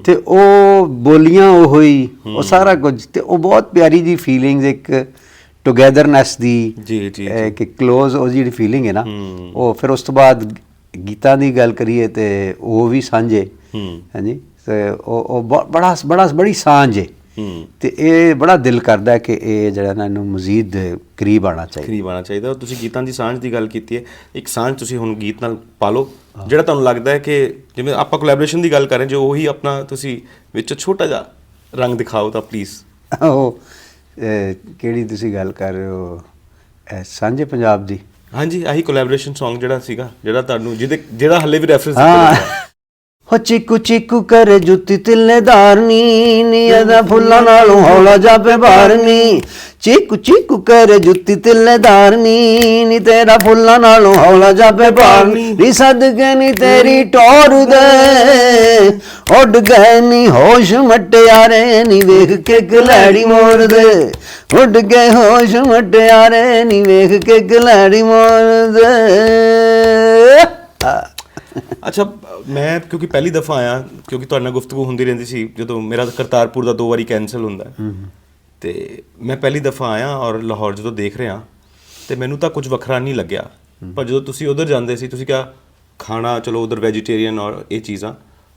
ਤੇ ਉਹ ਬੋਲੀਆਂ ਉਹ ਹੋਈ ਉਹ ਸਾਰਾ ਕੁਝ। ਤੇ ਉਹ ਬਹੁਤ ਪਿਆਰੀ ਜੀ ਫੀਲਿੰਗਸ ਇੱਕ ਟੁਗੇਦਰਨੈਸ ਦੀ ਜੀ, ਜੀ, ਜੀ। ਅਹ, ਕਿ ক্লোਜ਼ ਉਹ ਜਿਹੜੀ ਫੀਲਿੰਗ ਹੈ ਨਾ। ਉਹ ਫਿਰ ਉਸ ਤੋਂ ਬਾਅਦ ਗੀਤਾਂ ਦੀ ਗੱਲ ਕਰੀਏ ਤੇ ਉਹ ਵੀ ਸਾਂਝੇ ਹੂੰ। ਹਾਂਜੀ? ਤੇ ਉਹ ਉਹ ਬੜਾ ਬੜਾ ਬੜੀ ਸਾਂਝ। ਤੇ ਇਹ ਬੜਾ ਦਿਲ ਕਰਦਾ ਕਿ ਇਹ ਜਿਹੜਾ ਨਾ ਇਹਨੂੰ ਮਜ਼ੀਦ ਕਰੀਬ ਆਣਾ ਚਾਹੀਦਾ। ਕਰੀਬ ਆਉਣਾ ਚਾਹੀਦਾ। ਔਰ ਤੁਸੀਂ ਗੀਤਾਂ ਦੀ ਸਾਂਝ ਦੀ ਗੱਲ ਕੀਤੀ ਹੈ ਇੱਕ ਸਾਂਝ ਤੁਸੀਂ ਹੁਣ ਗੀਤ ਨਾਲ ਪਾ ਲਓ ਜਿਹੜਾ ਤੁਹਾਨੂੰ ਲੱਗਦਾ ਹੈ ਕਿ ਜਿਵੇਂ ਆਪਾਂ ਕੋਲੈਬੋਰੇਸ਼ਨ ਦੀ ਗੱਲ ਕਰ ਰਹੇ ਜੋ ਉਹੀ ਆਪਣਾ ਤੁਸੀਂ ਵਿੱਚ ਛੋਟਾ ਜਿਹਾ ਰੰਗ ਦਿਖਾਓ ਤਾਂ ਪਲੀਜ਼ ਉਹ ਕਿਹੜੀ ਤੁਸੀਂ ਗੱਲ ਕਰ ਰਹੇ ਹੋ? ਸਾਂਝੇ ਪੰਜਾਬ ਦੀ। ਹਾਂਜੀ ਆਹੀ ਕੋਲੈਬੋਰੇਸ਼ਨ Song ਜਿਹੜਾ ਸੀਗਾ ਜਿਹੜਾ ਤੁਹਾਨੂੰ ਜਿਹਦੇ ਜਿਹੜਾ ਹੱਲੇ ਵੀ ਰੈਫਰੈਂਸ ਹਾਂ। ਹੋ। ਚੀਕੂ ਚੀਕੂ ਕਰੇ ਜੁੱਤੀ ਤਿੱਲੇਦਾਰਨੀ ਨੀ ਇਹਦਾ ਫੁੱਲਾਂ ਨਾਲੋਂ ਹੌਲਾ ਜਾਪੇ ਬਾਰਨੀ ਚੀਕੂ ਚੀਕੂ ਕਰੇ ਜੁੱਤੀ ਤਿੱਲੇਦਾਰਨੀ ਨੀ ਤੇਰਾ ਫੁੱਲਾਂ ਨਾਲੋਂ ਹੌਲਾ ਜਾਪੇ ਬਾਰਨੀ ਨੀ ਸਦਕੇ ਨੀ ਤੇਰੀ ਟੋਰ ਦੇ ਉੱਡ ਗਏ ਨੀ ਹੋਸ਼ ਮਟਿਆਰੇ ਨੀ ਵੇਖ ਕੇ ਗਲੈੜੀ ਮੋੜਦੇ। ਉੱਡ ਗਏ ਹੋਸ਼ ਮਟਿਆਰੇ ਨੀ ਵੇਖ ਕੇ ਗਲੈੜੀ ਮੋੜਦੇ। ਅੱਛਾ ਮੈਂ ਕਿਉਂਕਿ ਪਹਿਲੀ ਦਫਾ ਆਇਆ ਕਿਉਂਕਿ ਤੁਹਾਡੇ ਨਾਲ ਗੁਫ਼ਤਗੂ ਹੁੰਦੀ ਰਹਿੰਦੀ ਸੀ ਜਦੋਂ ਮੇਰਾ ਕਰਤਾਰਪੁਰ ਦਾ ਦੋ ਵਾਰੀ ਕੈਨਸਲ ਹੁੰਦਾ ਹੈ। ਤੇ ਮੈਂ ਪਹਿਲੀ ਦਫਾ ਆਇਆ ਔਰ ਲਾਹੌਰ ਜਦੋਂ ਦੇਖ ਰਿਹਾ ਤੇ ਮੈਨੂੰ ਤਾਂ ਕੁਝ ਵੱਖਰਾ ਨਹੀਂ ਲੱਗਿਆ। ਪਰ ਜਦੋਂ ਤੁਸੀਂ ਉਧਰ ਜਾਂਦੇ ਸੀ ਤੁਸੀਂ ਕਿਹਾ ਖਾਣਾ ਚਲੋ ਉਧਰ ਵੈਜੀਟੇਰੀਅਨ ਔਰ ਇਹ ਚੀਜ਼ਾਂ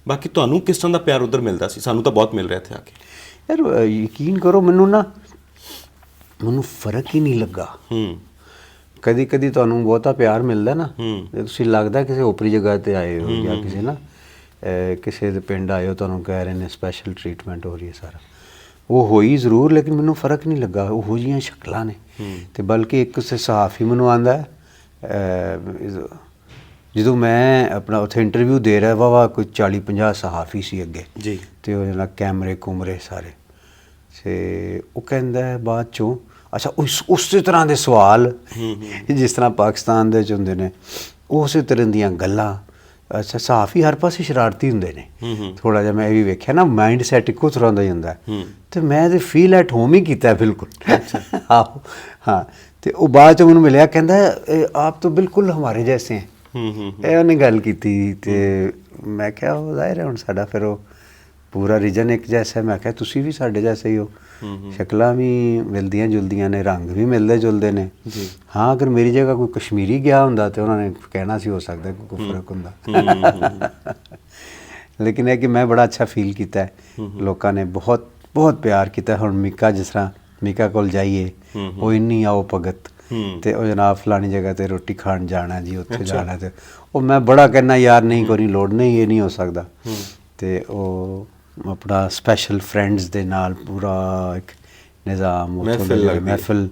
ਬਾਕੀ ਤੁਹਾਨੂੰ ਕਿਸ ਤਰ੍ਹਾਂ ਦਾ ਪਿਆਰ ਉਧਰ ਮਿਲਦਾ ਸੀ? ਸਾਨੂੰ ਤਾਂ ਬਹੁਤ ਮਿਲ ਰਿਹਾ ਇੱਥੇ ਆ ਕੇ। ਯਾਰ ਯਕੀਨ ਕਰੋ ਮੈਨੂੰ ਨਾ ਮੈਨੂੰ ਫ਼ਰਕ ਹੀ ਨਹੀਂ ਲੱਗਾ। ਹੂੰ। ਕਦੀ ਕਦੀ ਤੁਹਾਨੂੰ ਬਹੁਤਾ ਪਿਆਰ ਮਿਲਦਾ ਨਾ ਹੂੰ। ਤੁਸੀਂ ਲੱਗਦਾ ਕਿਸੇ ਓਪਰੀ ਜਗ੍ਹਾ ਤੇ ਆਏ ਹੋ ਜਾਂ ਕਿਸੇ ਨਾ ਕਿਸੇ ਦੇ ਪਿੰਡ ਆਏ ਹੋ ਤੁਹਾਨੂੰ ਕਹਿ ਰਹੇ ਨੇ ਸਪੈਸ਼ਲ ਟ੍ਰੀਟਮੈਂਟ ਹੋ ਰਹੀ ਹੈ ਸਾਰਾ। ਉਹ ਹੋਈ ਜ਼ਰੂਰ ਲੇਕਿਨ ਮੈਨੂੰ ਫ਼ਰਕ ਨਹੀਂ ਲੱਗਾ। ਉਹੋ ਜੀਆਂ ਸ਼ਕਲਾਂ ਨੇ। ਤੇ ਬਲਕਿ ਇੱਕ ਸ- ਸਹਾਫੀ ਮੈਨੂੰ ਆਂਦਾ ਜਦੋਂ ਮੈਂ ਆਪਣਾ ਉੱਥੇ ਇੰਟਰਵਿਊ ਦੇ ਰਿਹਾ ਵਾ ਕੋਈ 40 50 ਸਹਾਫੀ ਸੀ ਅੱਗੇ। ਜੀ। ਤੇ ਉਹ ਜਿਹੜਾ ਕੈਮਰੇ ਕੁਮਰੇ ਸਾਰੇ। ਤੇ ਉਹ ਕਹਿੰਦਾ ਹੈ ਬਾਅਦ ਚੋਂ ਅੱਛਾ ਉਸ ਉਸੇ ਤਰ੍ਹਾਂ ਦੇ ਸਵਾਲ ਜਿਸ ਤਰ੍ਹਾਂ ਪਾਕਿਸਤਾਨ ਦੇ ਚ ਹੁੰਦੇ ਨੇ ਉਸੇ ਤਰ੍ਹਾਂ ਦੀਆਂ ਗੱਲਾਂ। ਅੱਛਾ ਸਾਫੀ ਹਰ ਪਾਸੇ ਸ਼ਰਾਰਤੀ ਹੁੰਦੇ ਨੇ। ਥੋੜਾ ਜਿਹਾ ਮੈਂ ਇਹ ਵੀ ਵੇਖਿਆ ਨਾ ਮਾਈਂਡ ਸੈਟ ਇੱਕੋ ਤਰ੍ਹਾਂ ਦਾ ਹੀ ਹੁੰਦਾ ਹੈ। ਤੇ ਮੈਂ ਤੇ ਫੀਲ ਐਟ ਹੋਮ ਹੀ ਕੀਤਾ ਹੈ ਬਿਲਕੁਲ। ਆਹੋ ਹਾਂ। ਤੇ ਉਹ ਬਾਅਦ ਚ ਮੈਨੂੰ ਮਿਲਿਆ ਕਹਿੰਦਾ ਆਪ ਤਾਂ ਬਿਲਕੁਲ ਹਮਾਰੇ ਜੈਸੇ ਹੈ। ਹੂੰ ਹੂੰ ਇਹ ਉਹਨੇ ਗੱਲ ਕੀਤੀ ਤੇ ਮੈਂ ਕਿਹਾ ਉਹ ਜ਼ਾਹਿਰ ਹੈ ਹੁਣ ਸਾਡਾ ਫਿਰ ਉਹ ਪੂਰਾ ਰੀਜਨ ਇੱਕ ਜੈਸਾ। ਮੈਂ ਕਿਹਾ ਤੁਸੀਂ ਵੀ ਸਾਡੇ ਜੈਸੇ ਹੀ ਹੋ। ਸ਼ਕਲਾਂ ਵੀ ਮਿਲਦੀਆਂ ਜੁਲਦੀਆਂ ਨੇ ਰੰਗ ਵੀ ਮਿਲਦੇ ਜੁਲਦੇ ਨੇ। ਜੀ। ਹਾਂ ਅਗਰ ਮੇਰੀ ਜਗ੍ਹਾ ਕੋਈ ਕਸ਼ਮੀਰੀ ਗਿਆ ਹੁੰਦਾ ਤੇ ਉਹਨਾਂ ਨੇ ਕਹਿਣਾ ਸੀ ਹੋ ਸਕਦਾ ਕੋਈ ਫ਼ਰਕ ਹੁੰਦਾ। ਲੇਕਿਨ ਇਹ ਕਿ ਮੈਂ ਬੜਾ ਅੱਛਾ ਫੀਲ ਕੀਤਾ ਹੈ। ਲੋਕਾਂ ਨੇ ਬਹੁਤ ਬਹੁਤ ਪਿਆਰ ਕੀਤਾ। ਹੁਣ ਮੀਕਾ ਜਿਸ ਤਰ੍ਹਾਂ ਮੀਕਾ ਕੋਲ ਜਾਈਏ ਉਹ ਇੰਨੀ ਆਓ ਭਗਤ। ਤੇ ਉਹ ਜਨਾਬ ਫਲਾਣੀ ਜਗ੍ਹਾ ਤੇ ਰੋਟੀ ਖਾਣ ਜਾਣਾ ਜੀ ਉੱਥੇ ਜਾਣਾ ਤੇ। ਉਹ ਮੈਂ ਬੜਾ ਕਹਿਣਾ ਯਾਰ ਨਹੀਂ ਕੋਈ ਲੋੜ ਨਹੀਂ ਇਹ ਨਹੀਂ ਹੋ ਸਕਦਾ। ਤੇ ਉਹ ਆਪਣਾ ਸਪੈਸ਼ਲ ਫਰੈਂਡਸ ਦੇ ਨਾਲ ਪੂਰਾ ਇੱਕ ਨਿਜ਼ਾਮ ਮਹਿਫਿਲ। ਮਹਿਫਿਲ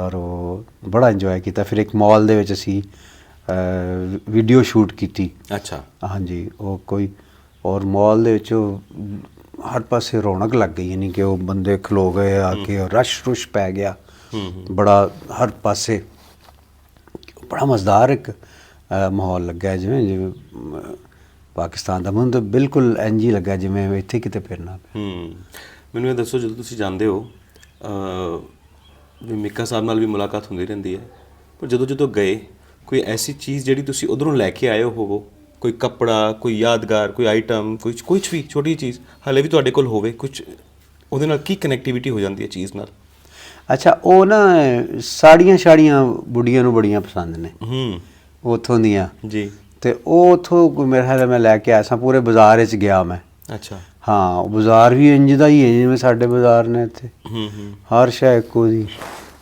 ਔਰ ਉਹ ਬੜਾ ਇੰਜੋਏ ਕੀਤਾ। ਫਿਰ ਇੱਕ ਮਾਲ ਦੇ ਵਿੱਚ ਅਸੀਂ ਵੀਡੀਓ ਸ਼ੂਟ ਕੀਤੀ। ਅੱਛਾ। ਹਾਂਜੀ ਉਹ ਕੋਈ ਔਰ ਮਾਲ ਦੇ ਵਿੱਚ ਹਰ ਪਾਸੇ ਰੌਣਕ ਲੱਗ ਗਈ ਯਾਨੀ ਕਿ ਉਹ ਬੰਦੇ ਖਲੋ ਗਏ ਆ ਕੇ ਰਸ਼ ਰੁਸ਼ ਪੈ ਗਿਆ। ਬੜਾ ਹਰ ਪਾਸੇ ਬੜਾ ਮਜ਼ੇਦਾਰ ਇੱਕ ਮਾਹੌਲ ਲੱਗਾ ਜਿਵੇਂ ਜਿਵੇਂ ਪਾਕਿਸਤਾਨ ਦਾ। ਮਨ ਤਾਂ ਬਿਲਕੁਲ ਇੰਝ ਹੀ ਲੱਗਾ ਜਿਵੇਂ ਇੱਥੇ ਕਿਤੇ ਫਿਰਨਾ ਪਿਆ। ਮੈਨੂੰ ਇਹ ਦੱਸੋ, ਜਦੋਂ ਤੁਸੀਂ ਜਾਂਦੇ ਹੋ, ਅ, ਵੀ ਮਿੱਕਾ ਸਾਹਿਬ ਨਾਲ ਵੀ ਮੁਲਾਕਾਤ ਹੁੰਦੀ ਰਹਿੰਦੀ ਹੈ, ਪਰ ਜਦੋਂ ਜਦੋਂ ਗਏ, ਕੋਈ ਐਸੀ ਚੀਜ਼ ਜਿਹੜੀ ਤੁਸੀਂ ਉਧਰੋਂ ਲੈ ਕੇ ਆਏ ਹੋਵੋ? ਕੋਈ ਕੱਪੜਾ, ਕੋਈ ਯਾਦਗਾਰ, ਕੋਈ ਆਈਟਮ ਕੋਈ ਕੁਝ ਵੀ, ਛੋਟੀ ਚੀਜ਼, ਹਾਲੇ ਵੀ ਤੁਹਾਡੇ ਕੋਲ ਹੋਵੇ ਕੁਝ ਉਹਦੇ ਨਾਲ ਕੀ ਕਨੈਕਟੀਵਿਟੀ ਹੋ ਜਾਂਦੀ ਹੈ ਚੀਜ਼ ਨਾਲ? ਅੱਛਾ ਉਹ ਨਾ ਸਾੜੀਆਂ ਛਾੜੀਆਂ ਬੁੱਢੀਆਂ ਨੂੰ ਬੜੀਆਂ ਪਸੰਦ ਨੇ। ਹੂੰ। ਉਥੋਂ ਦੀਆਂ। ਜੀ। ਤੇ ਉਹ ਉਥੋਂ ਮੇਰੇ ਨਾਲ ਮੈਂ ਲੈ ਕੇ ਆਇਆ ਸਾਂ ਪੂਰੇ ਬਾਜ਼ਾਰ ਵਿੱਚ ਗਿਆ ਮੈਂ। ਅੱਛਾ। ਹਾਂ ਉਹ ਬਾਜ਼ਾਰ ਵੀ ਇੰਜ ਦਾ ਹੀ ਹੈ ਜਿਵੇਂ ਸਾਡੇ ਬਾਜ਼ਾਰ ਨੇ ਇੱਥੇ। ਹੂੰ ਹੂੰ। ਹਰ ਸ਼ੈ ਇੱਕੋ ਦੀ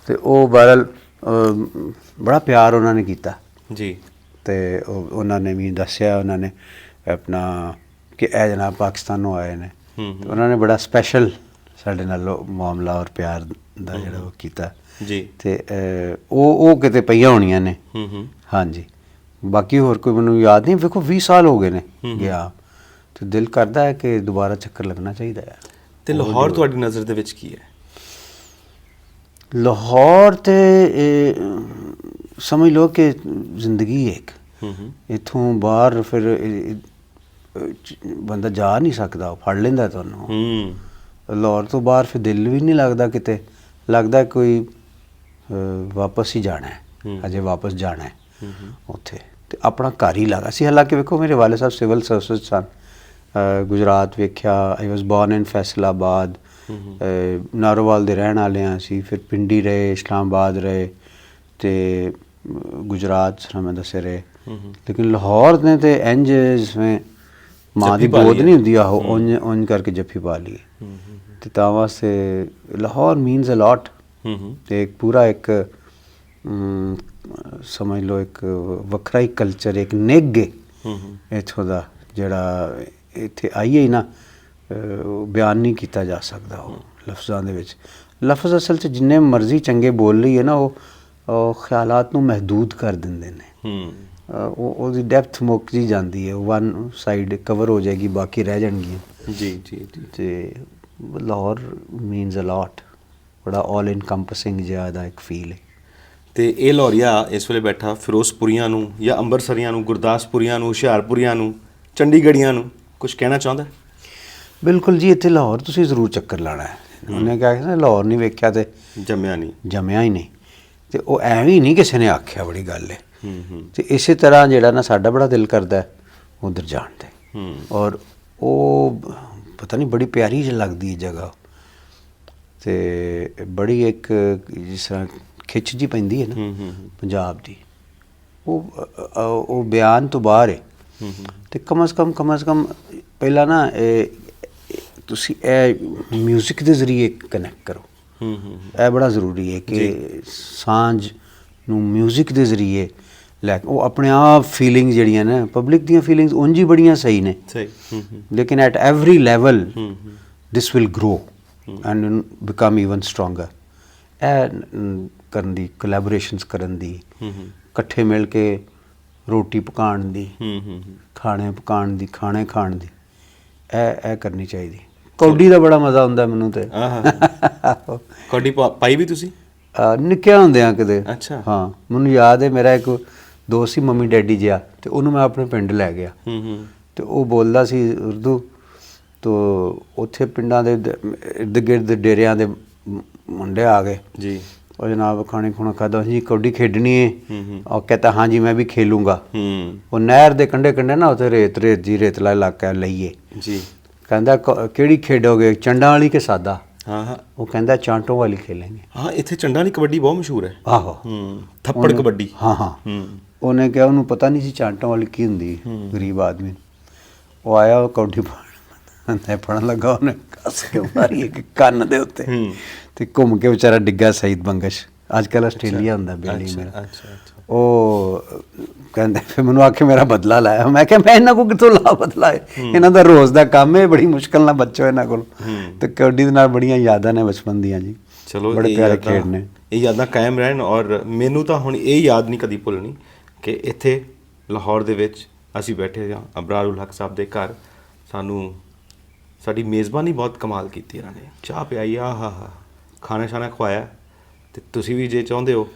ਤੇ ਉਹ ਬਰਲ ਬੜਾ ਪਿਆਰ ਉਹਨਾਂ ਨੇ ਕੀਤਾ। ਜੀ। ਤੇ ਉਹ- ਉਹਨਾਂ ਨੇ ਵੀ ਦੱਸਿਆ ਉਹਨਾਂ ਨੇ ਆਪਣਾ ਕਿ ਇਹ ਜਨਾਬ ਪਾਕਿਸਤਾਨੋਂ ਆਏ ਨੇ। ਉਹਨਾਂ ਨੇ ਬੜਾ ਸਪੈਸ਼ਲ ਸਾਡੇ ਨਾਲ ਉਹ ਮਾਮਲਾ ਔਰ ਪਿਆਰ ਦਾ ਜਿਹੜਾ ਉਹ ਕੀਤਾ। ਜੀ। ਤੇ ਉਹ ਉਹ ਕਿਤੇ ਪਈਆਂ ਹੋਣੀਆਂ ਨੇ। ਹੂੰ ਹੂੰ। ਹਾਂਜੀ। ਬਾਕੀ ਹੋਰ ਕੋਈ ਮੈਨੂੰ ਯਾਦ ਨਹੀਂ। ਵੇਖੋ 20 ਸਾਲ ਹੋ ਗਏ ਨੇ ਗਿਆ। ਤੇ ਦਿਲ ਕਰਦਾ ਹੈ ਕਿ ਦੁਬਾਰਾ ਚੱਕਰ ਲੱਗਣਾ ਚਾਹੀਦਾ ਹੈ। ਤੇ ਲਾਹੌਰ ਤੁਹਾਡੀ ਨਜ਼ਰ ਦੇ ਵਿੱਚ ਕੀ ਹੈ? ਲਾਹੌਰ ਤੇ ਸਮਝ ਲਓ ਕਿ ਜ਼ਿੰਦਗੀ ਇੱਕ। ਇਥੋਂ ਬਾਹਰ ਫਿਰ ਬੰਦਾ ਜਾ ਨਹੀਂ ਸਕਦਾ। ਫੜ ਲੈਂਦਾ ਤੁਹਾਨੂੰ। ਹੂੰ। ਲਾਹੌਰ ਤੋਂ ਬਾਹਰ ਫਿਰ ਦਿਲ ਵੀ ਨਹੀਂ ਲੱਗਦਾ ਕਿਤੇ। ਲੱਗਦਾ ਕੋਈ ਵਾਪਸ ਹੀ ਜਾਣਾ ਹੈ। ਅਜੇ ਵਾਪਸ ਜਾਣਾ ਹੈ। ਉੱਥੇ। ਤੇ ਆਪਣਾ ਘਰ ਹੀ ਲੱਗਾ। ਸੀ ਹਾਲਾਂਕਿ ਵੇਖੋ ਮੇਰੇ ਵਾਲੇ ਸਾਹਿਬ ਸਿਵਲ ਸਰਵਿਸ ਸਨ। ਗੁਜਰਾਤ ਵੇਖਿਆ I was born in Faisalabad. Narowal ਦੇ ਰਹਿਣ ਵਾਲੇ ਹਾਂ ਅਸੀਂ। ਫਿਰ ਪਿੰਡੀ ਰਹੇ ਇਸਲਾਮਾਬਾਦ ਰਹੇ ਤੇ ਗੁਜਰਾਤ ਸਰਾਂ ਮੈਂ ਦੱਸੇ ਰਹੇ। ਲੇਕਿਨ ਲਾਹੌਰ ਨੇ ਤੇ ਇੰਜ ਜਿਵੇਂ ਮਾਂ ਦੀ ਗੋਦ ਨਹੀਂ ਹੁੰਦੀ ਆਹੋ ਉਂਝ ਉਂਝ ਕਰਕੇ ਜੱਫੀ ਪਾ ਲਈ ਤੇ ਤਾਂ ਵਾਸਤੇ ਲਾਹੌਰ ਮੀਨਸ ਅ ਲੋਟ ਹੂੰ ਹੂੰ। ਤੇ ਇੱਕ ਪੂਰਾ ਇੱਕ ਸਮਝ ਲਓ ਇੱਕ ਵੱਖਰਾ ਹੀ ਕਲਚਰ ਇੱਕ ਹੂੰ ਇੱਥੋਂ ਦਾ ਜਿਹੜਾ ਇੱਥੇ ਆਈਏ ਹੀ ਨਾ ਬਿਆਨ ਨਹੀਂ ਕੀਤਾ ਜਾ ਸਕਦਾ ਉਹ ਲਫ਼ਜ਼ਾਂ ਦੇ ਵਿੱਚ। ਲਫ਼ਜ਼ ਅਸਲ 'ਚ ਜਿੰਨੇ ਮਰਜ਼ੀ ਚੰਗੇ ਬੋਲ ਲਈਏ ਨਾ ਉਹ ਖਿਆਲਾਤ ਨੂੰ ਮਹਦੂਦ ਕਰ ਦਿੰਦੇ ਨੇ। ਉਹ ਉਹਦੀ ਡੈਪਥ ਮੁੱਕ ਜੀ ਜਾਂਦੀ ਹੈ ਵਨ ਸਾਈਡ ਕਵਰ ਹੋ ਜਾਏਗੀ ਬਾਕੀ ਰਹਿ ਜਾਣਗੀਆਂ। ਜੀ ਜੀ ਜੀ। ਤੇ ਲਾਹੌਰ ਮੀਨਸ ਅ ਲੋਟ ਬੜਾ ਆਲ ਇਨਕੰਪਸਿੰਗ ਜਿਹਾ ਦਾ ਇੱਕ ਫੀਲ ਹੈ। ਤੇ ਇਹ ਲੋਰੀਆ ਇਸ ਵੇਲੇ ਬੈਠਾ ਫਿਰੋਜ਼ਪੁਰੀਆਂ ਨੂੰ ਜਾਂ ਅੰਮ੍ਰਿਤਸਰੀਆਂ ਨੂੰ ਗੁਰਦਾਸਪੁਰੀਆਂ ਨੂੰ ਹੁਸ਼ਿਆਰਪੁਰੀਆਂ ਨੂੰ ਚੰਡੀਗੜ੍ਹੀਆਂ ਨੂੰ ਕੁਝ ਕਹਿਣਾ ਚਾਹੁੰਦਾ? ਬਿਲਕੁਲ ਜੀ ਇੱਥੇ ਲਾਹੌਰ ਤੁਸੀਂ ਜ਼ਰੂਰ ਚੱਕਰ ਲਾਣਾ ਹੈ। ਉਹਨੇ ਕਿਹਾ ਕਿ ਨਾ ਲਾਹੌਰ ਨਹੀਂ ਵੇਖਿਆ ਤੇ ਜੰਮਿਆ ਨਹੀਂ। ਜਮਿਆ ਹੀ ਨਹੀਂ। ਤੇ ਉਹ ਐਵੇਂ ਹੀ ਨਹੀਂ ਕਿਸੇ ਨੇ ਆਖਿਆ ਬੜੀ ਗੱਲ ਹੈ। ਹੂੰ ਹੂੰ। ਤੇ ਇਸੇ ਤਰ੍ਹਾਂ ਜਿਹੜਾ ਨਾ ਸਾਡਾ ਬੜਾ ਦਿਲ ਕਰਦਾ ਉਧਰ ਜਾਣ ਤੇ। ਹੂੰ। ਔਰ ਉਹ ਪਤਾ ਨਹੀਂ ਬੜੀ ਪਿਆਰੀ ਜਿਹੀ ਲੱਗਦੀ ਹੈ ਜਗ੍ਹਾ ਤੇ ਬੜੀ ਇੱਕ ਜਿਸ ਤਰ੍ਹਾਂ ਖਿੱਚ ਜੀ ਪੈਂਦੀ ਹੈ ਨਾ ਹੂੰ, ਹੂੰ, ਹੂੰ। ਪੰਜਾਬ ਦੀ ਉਹ ਅ, ਅ, ਉਹ ਬਿਆਨ ਤੋਂ ਬਾਹਰ ਹੈ ਹੂੰ ਹੂੰ ਤੇ ਕਮ ਸ ਕਮ ਕਮ ਸ ਕਮ ਪਹਿਲਾਂ ਨਾ ਇਹ ਇਹ ਤੁਸੀਂ ਇਹ 뮤직 ਦੇ ਜ਼ਰੀਏ ਕਨੈਕਟ ਕਰੋ ਹੂੰ ਹੂੰ ਇਹ ਬੜਾ ਜ਼ਰੂਰੀ ਹੈ ਕਿ ਸਾਂਝ ਨੂੰ 뮤직 ਦੇ ਜ਼ਰੀਏ ਲੈ ਉਹ ਆਪਣੇ ਆਪ ਫੀਲਿੰਗ ਜਿਹੜੀਆਂ ਨੇ ਪਬਲਿਕ ਦੀਆਂ ਫੀਲਿੰਗਸ ਉਂਝ ਹੀ ਬੜੀਆਂ ਸਹੀ ਨੇ। ਸਹੀ ਲੇਕਿਨ at every level this will grow and become even stronger ਇਹ ਕਰਨ ਦੀ ਕੋਲੈਬੋਰੇਸ਼ਨਸ ਕਰਨ ਦੀ ਇਕੱਠੇ ਮਿਲ ਕੇ ਰੋਟੀ ਪਕਾਉਣ ਦੀ ਖਾਣੇ ਪਕਾਉਣ ਦੀ ਖਾਣੇ ਖਾਣ ਦੀ ਇਹ ਇਹ ਕਰਨੀ ਚਾਹੀਦੀ। ਕੌਡੀ ਦਾ ਬੜਾ ਮਜ਼ਾ ਆਉਂਦਾ ਮੈਨੂੰ ਤੇ। ਆਹ ਕੌਡੀ ਪਾਈ ਵੀ ਤੁਸੀਂ? ਨਿੱਕਿਆ ਹੁੰਦਿਆਂ ਕਿਤੇ। ਅੱਛਾ। ਹਾਂ ਮੈਨੂੰ ਯਾਦ ਹੈ ਮੇਰਾ ਇੱਕ ਦੋਸਤ ਸੀ ਮੰਮੀ ਡੈਡੀ ਜਿਹਾ ਤੇ ਉਹਨੂੰ ਮੈਂ ਆਪਣੇ ਪਿੰਡ ਲੈ ਗਿਆ। ਹੂੰ ਹੂੰ। ਤੇ ਉਹ ਬੋਲਦਾ ਸੀ ਉਰਦੂ ਤੋ ਉੱਥੇ ਪਿੰਡਾਂ ਦੇ ਇਰਦ ਗਿਰਦ ਡੇਰਿਆਂ ਦੇ ਮੁੰਡੇ ਆ ਗਏ। ਜੀ। ਉਹ ਜਨਾਬ ਖਾਣੇ ਖੁਣਾ ਖਾਦਾ ਜੀ ਕੌਡੀ ਖੇਡਣੀ ਹੈ ਹੂੰ ਹੂੰ। ਉਹ ਕਹਤਾ ਹਾਂ ਜੀ ਮੈਂ ਵੀ ਖੇਲੂੰਗਾ। ਹੂੰ। ਉਹ ਨਹਿਰ ਦੇ ਕੰਢੇ ਕੰਢੇ ਨਾ ਉੱਥੇ ਰੇਤ ਰੇਤ ਜੀ ਰੇਤਲਾ ਇਲਾਕਾ ਲਈਏ। ਜੀ। ਕਹਿੰਦਾ ਕਿਹੜੀ ਖੇਡੋਗੇ ਚੰਡਾਂ ਵਾਲੀ ਕਿ ਸਾਦਾ? ਹਾਂ ਹਾਂ। ਉਹ ਕਹਿੰਦਾ ਚਾਂਟੋ ਵਾਲੀ ਖੇਲਾਂਗੇ। ਹਾਂ ਇੱਥੇ ਚੰਡਾ ਵਾਲੀ ਕਬੱਡੀ ਬਹੁਤ ਮਸ਼ਹੂਰ ਹੈ। ਆਹੋ। ਹੂੰ ਥੱਪੜ ਕਬੱਡੀ। ਹਾਂ ਹਾਂ। ਹੂੰ। ਉਹਨੇ ਕਿਹਾ ਉਹਨੂੰ ਪਤਾ ਨਹੀਂ ਸੀ ਚਾਂਟਾਂ ਵਾਲੀ ਕੀ ਹੁੰਦੀ ਗਰੀਬ ਆਦਮੀ। ਉਹ ਆਇਆ ਉਹ ਕੌਡੀ ਪਾਣ ਪੜਨ ਲੱਗਾ ਉਹਨੇ ਕੱਸ ਕੇ ਮਾਰੀ ਇੱਕ ਕੰਨ ਦੇ ਉੱਤੇ। ਤੇ ਘੁੰਮ ਕੇ ਵਿਚਾਰਾ ਡਿੱਗਾ ਸਈਦ ਬੰਗਸ਼ ਅੱਜ ਕੱਲ ਆਸਟ੍ਰੇਲੀਆ ਹੁੰਦਾ ਬੇਲੀ ਮੇਰਾ। ਅੱਛਾ, ਅੱਛਾ। ਉਹ ਕਹਿੰਦੇ ਫਿਰ ਮੈਨੂੰ ਆਖੇ ਮੇਰਾ ਬਦਲਾ ਲਾਇਆ। ਮੈਂ ਕਿਹਾ ਮੈਂ ਇਹਨਾਂ ਕੋ ਕਿੱਥੋਂ ਲਾ ਬਦਲਾ ਇਹਨਾਂ ਦਾ ਰੋਜ਼ ਦਾ ਕੰਮ ਹੈ ਬੜੀ ਮੁਸ਼ਕਲ ਨਾਲ ਬੱਚੋ ਇਹਨਾਂ ਕੋਲ। ਤੇ ਕਬੱਡੀ ਦੇ ਨਾਲ ਬੜੀਆਂ ਯਾਦਾਂ ਨੇ ਬਚਪਨ ਦੀਆਂ ਜੀ। ਚਲੋ ਬੜੇ ਪਿਆਰੇ ਖੇਡ ਨੇ। ਇਹ ਯਾਦਾਂ ਕਾਇਮ ਰਹਿਣ ਔਰ ਮੈਨੂੰ ਤਾਂ ਹੁਣ ਇਹ ਯਾਦ ਨਹੀਂ ਕਦੀ ਭੁੱਲਣੀ। ਕਿ ਇੱਥੇ ਲਾਹੌਰ ਦੇ ਵਿੱਚ ਅਸੀਂ ਬੈਠੇ ਹਾਂ ਅਬਰਾਰ ਉਲ ਹਕ ਸਾਹਿਬ ਦੇ ਘਰ। ਸਾਨੂੰ ਸਾਡੀ ਮੇਜ਼ਬਾਨੀ ਬਹੁਤ ਕਮਾਲ ਕੀਤੀ ਇਹਨਾਂ ਨੇ। ਚਾਹ ਪਿਆਈ ਆ ਹਾ ਹਾ ਖਾਣਾ ਛਾਣਾ ਖਵਾਇਆ। ਤੇ ਤੁਸੀਂ ਵੀ ਜੇ ਚਾਹੁੰਦੇ ਹੋ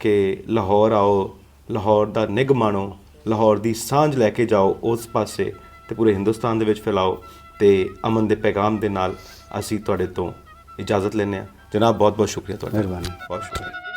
ਕਿ ਲਾਹੌਰ ਆਓ ਲਾਹੌਰ ਦਾ ਨਿੱਘ ਮਾਣੋ ਲਾਹੌਰ ਦੀ ਸਾਂਝ ਲੈ ਕੇ ਜਾਓ ਉਸ ਪਾਸੇ ਤੇ ਪੂਰੇ ਹਿੰਦੁਸਤਾਨ ਦੇ ਵਿੱਚ ਫੈਲਾਓ ਤੇ ਅਮਨ ਦੇ ਪੈਗਾਮ ਦੇ ਨਾਲ ਅਸੀਂ ਤੁਹਾਡੇ ਤੋਂ ਇਜਾਜ਼ਤ ਲੈਂਦੇ ਹਾਂ। ਜਨਾਬ ਬਹੁਤ ਬਹੁਤ ਸ਼ੁਕਰੀਆ ਤੁਹਾਡਾ। ਮਿਹਰਬਾਨੀ। ਬਹੁਤ ਸ਼ੁਕਰੀਆ।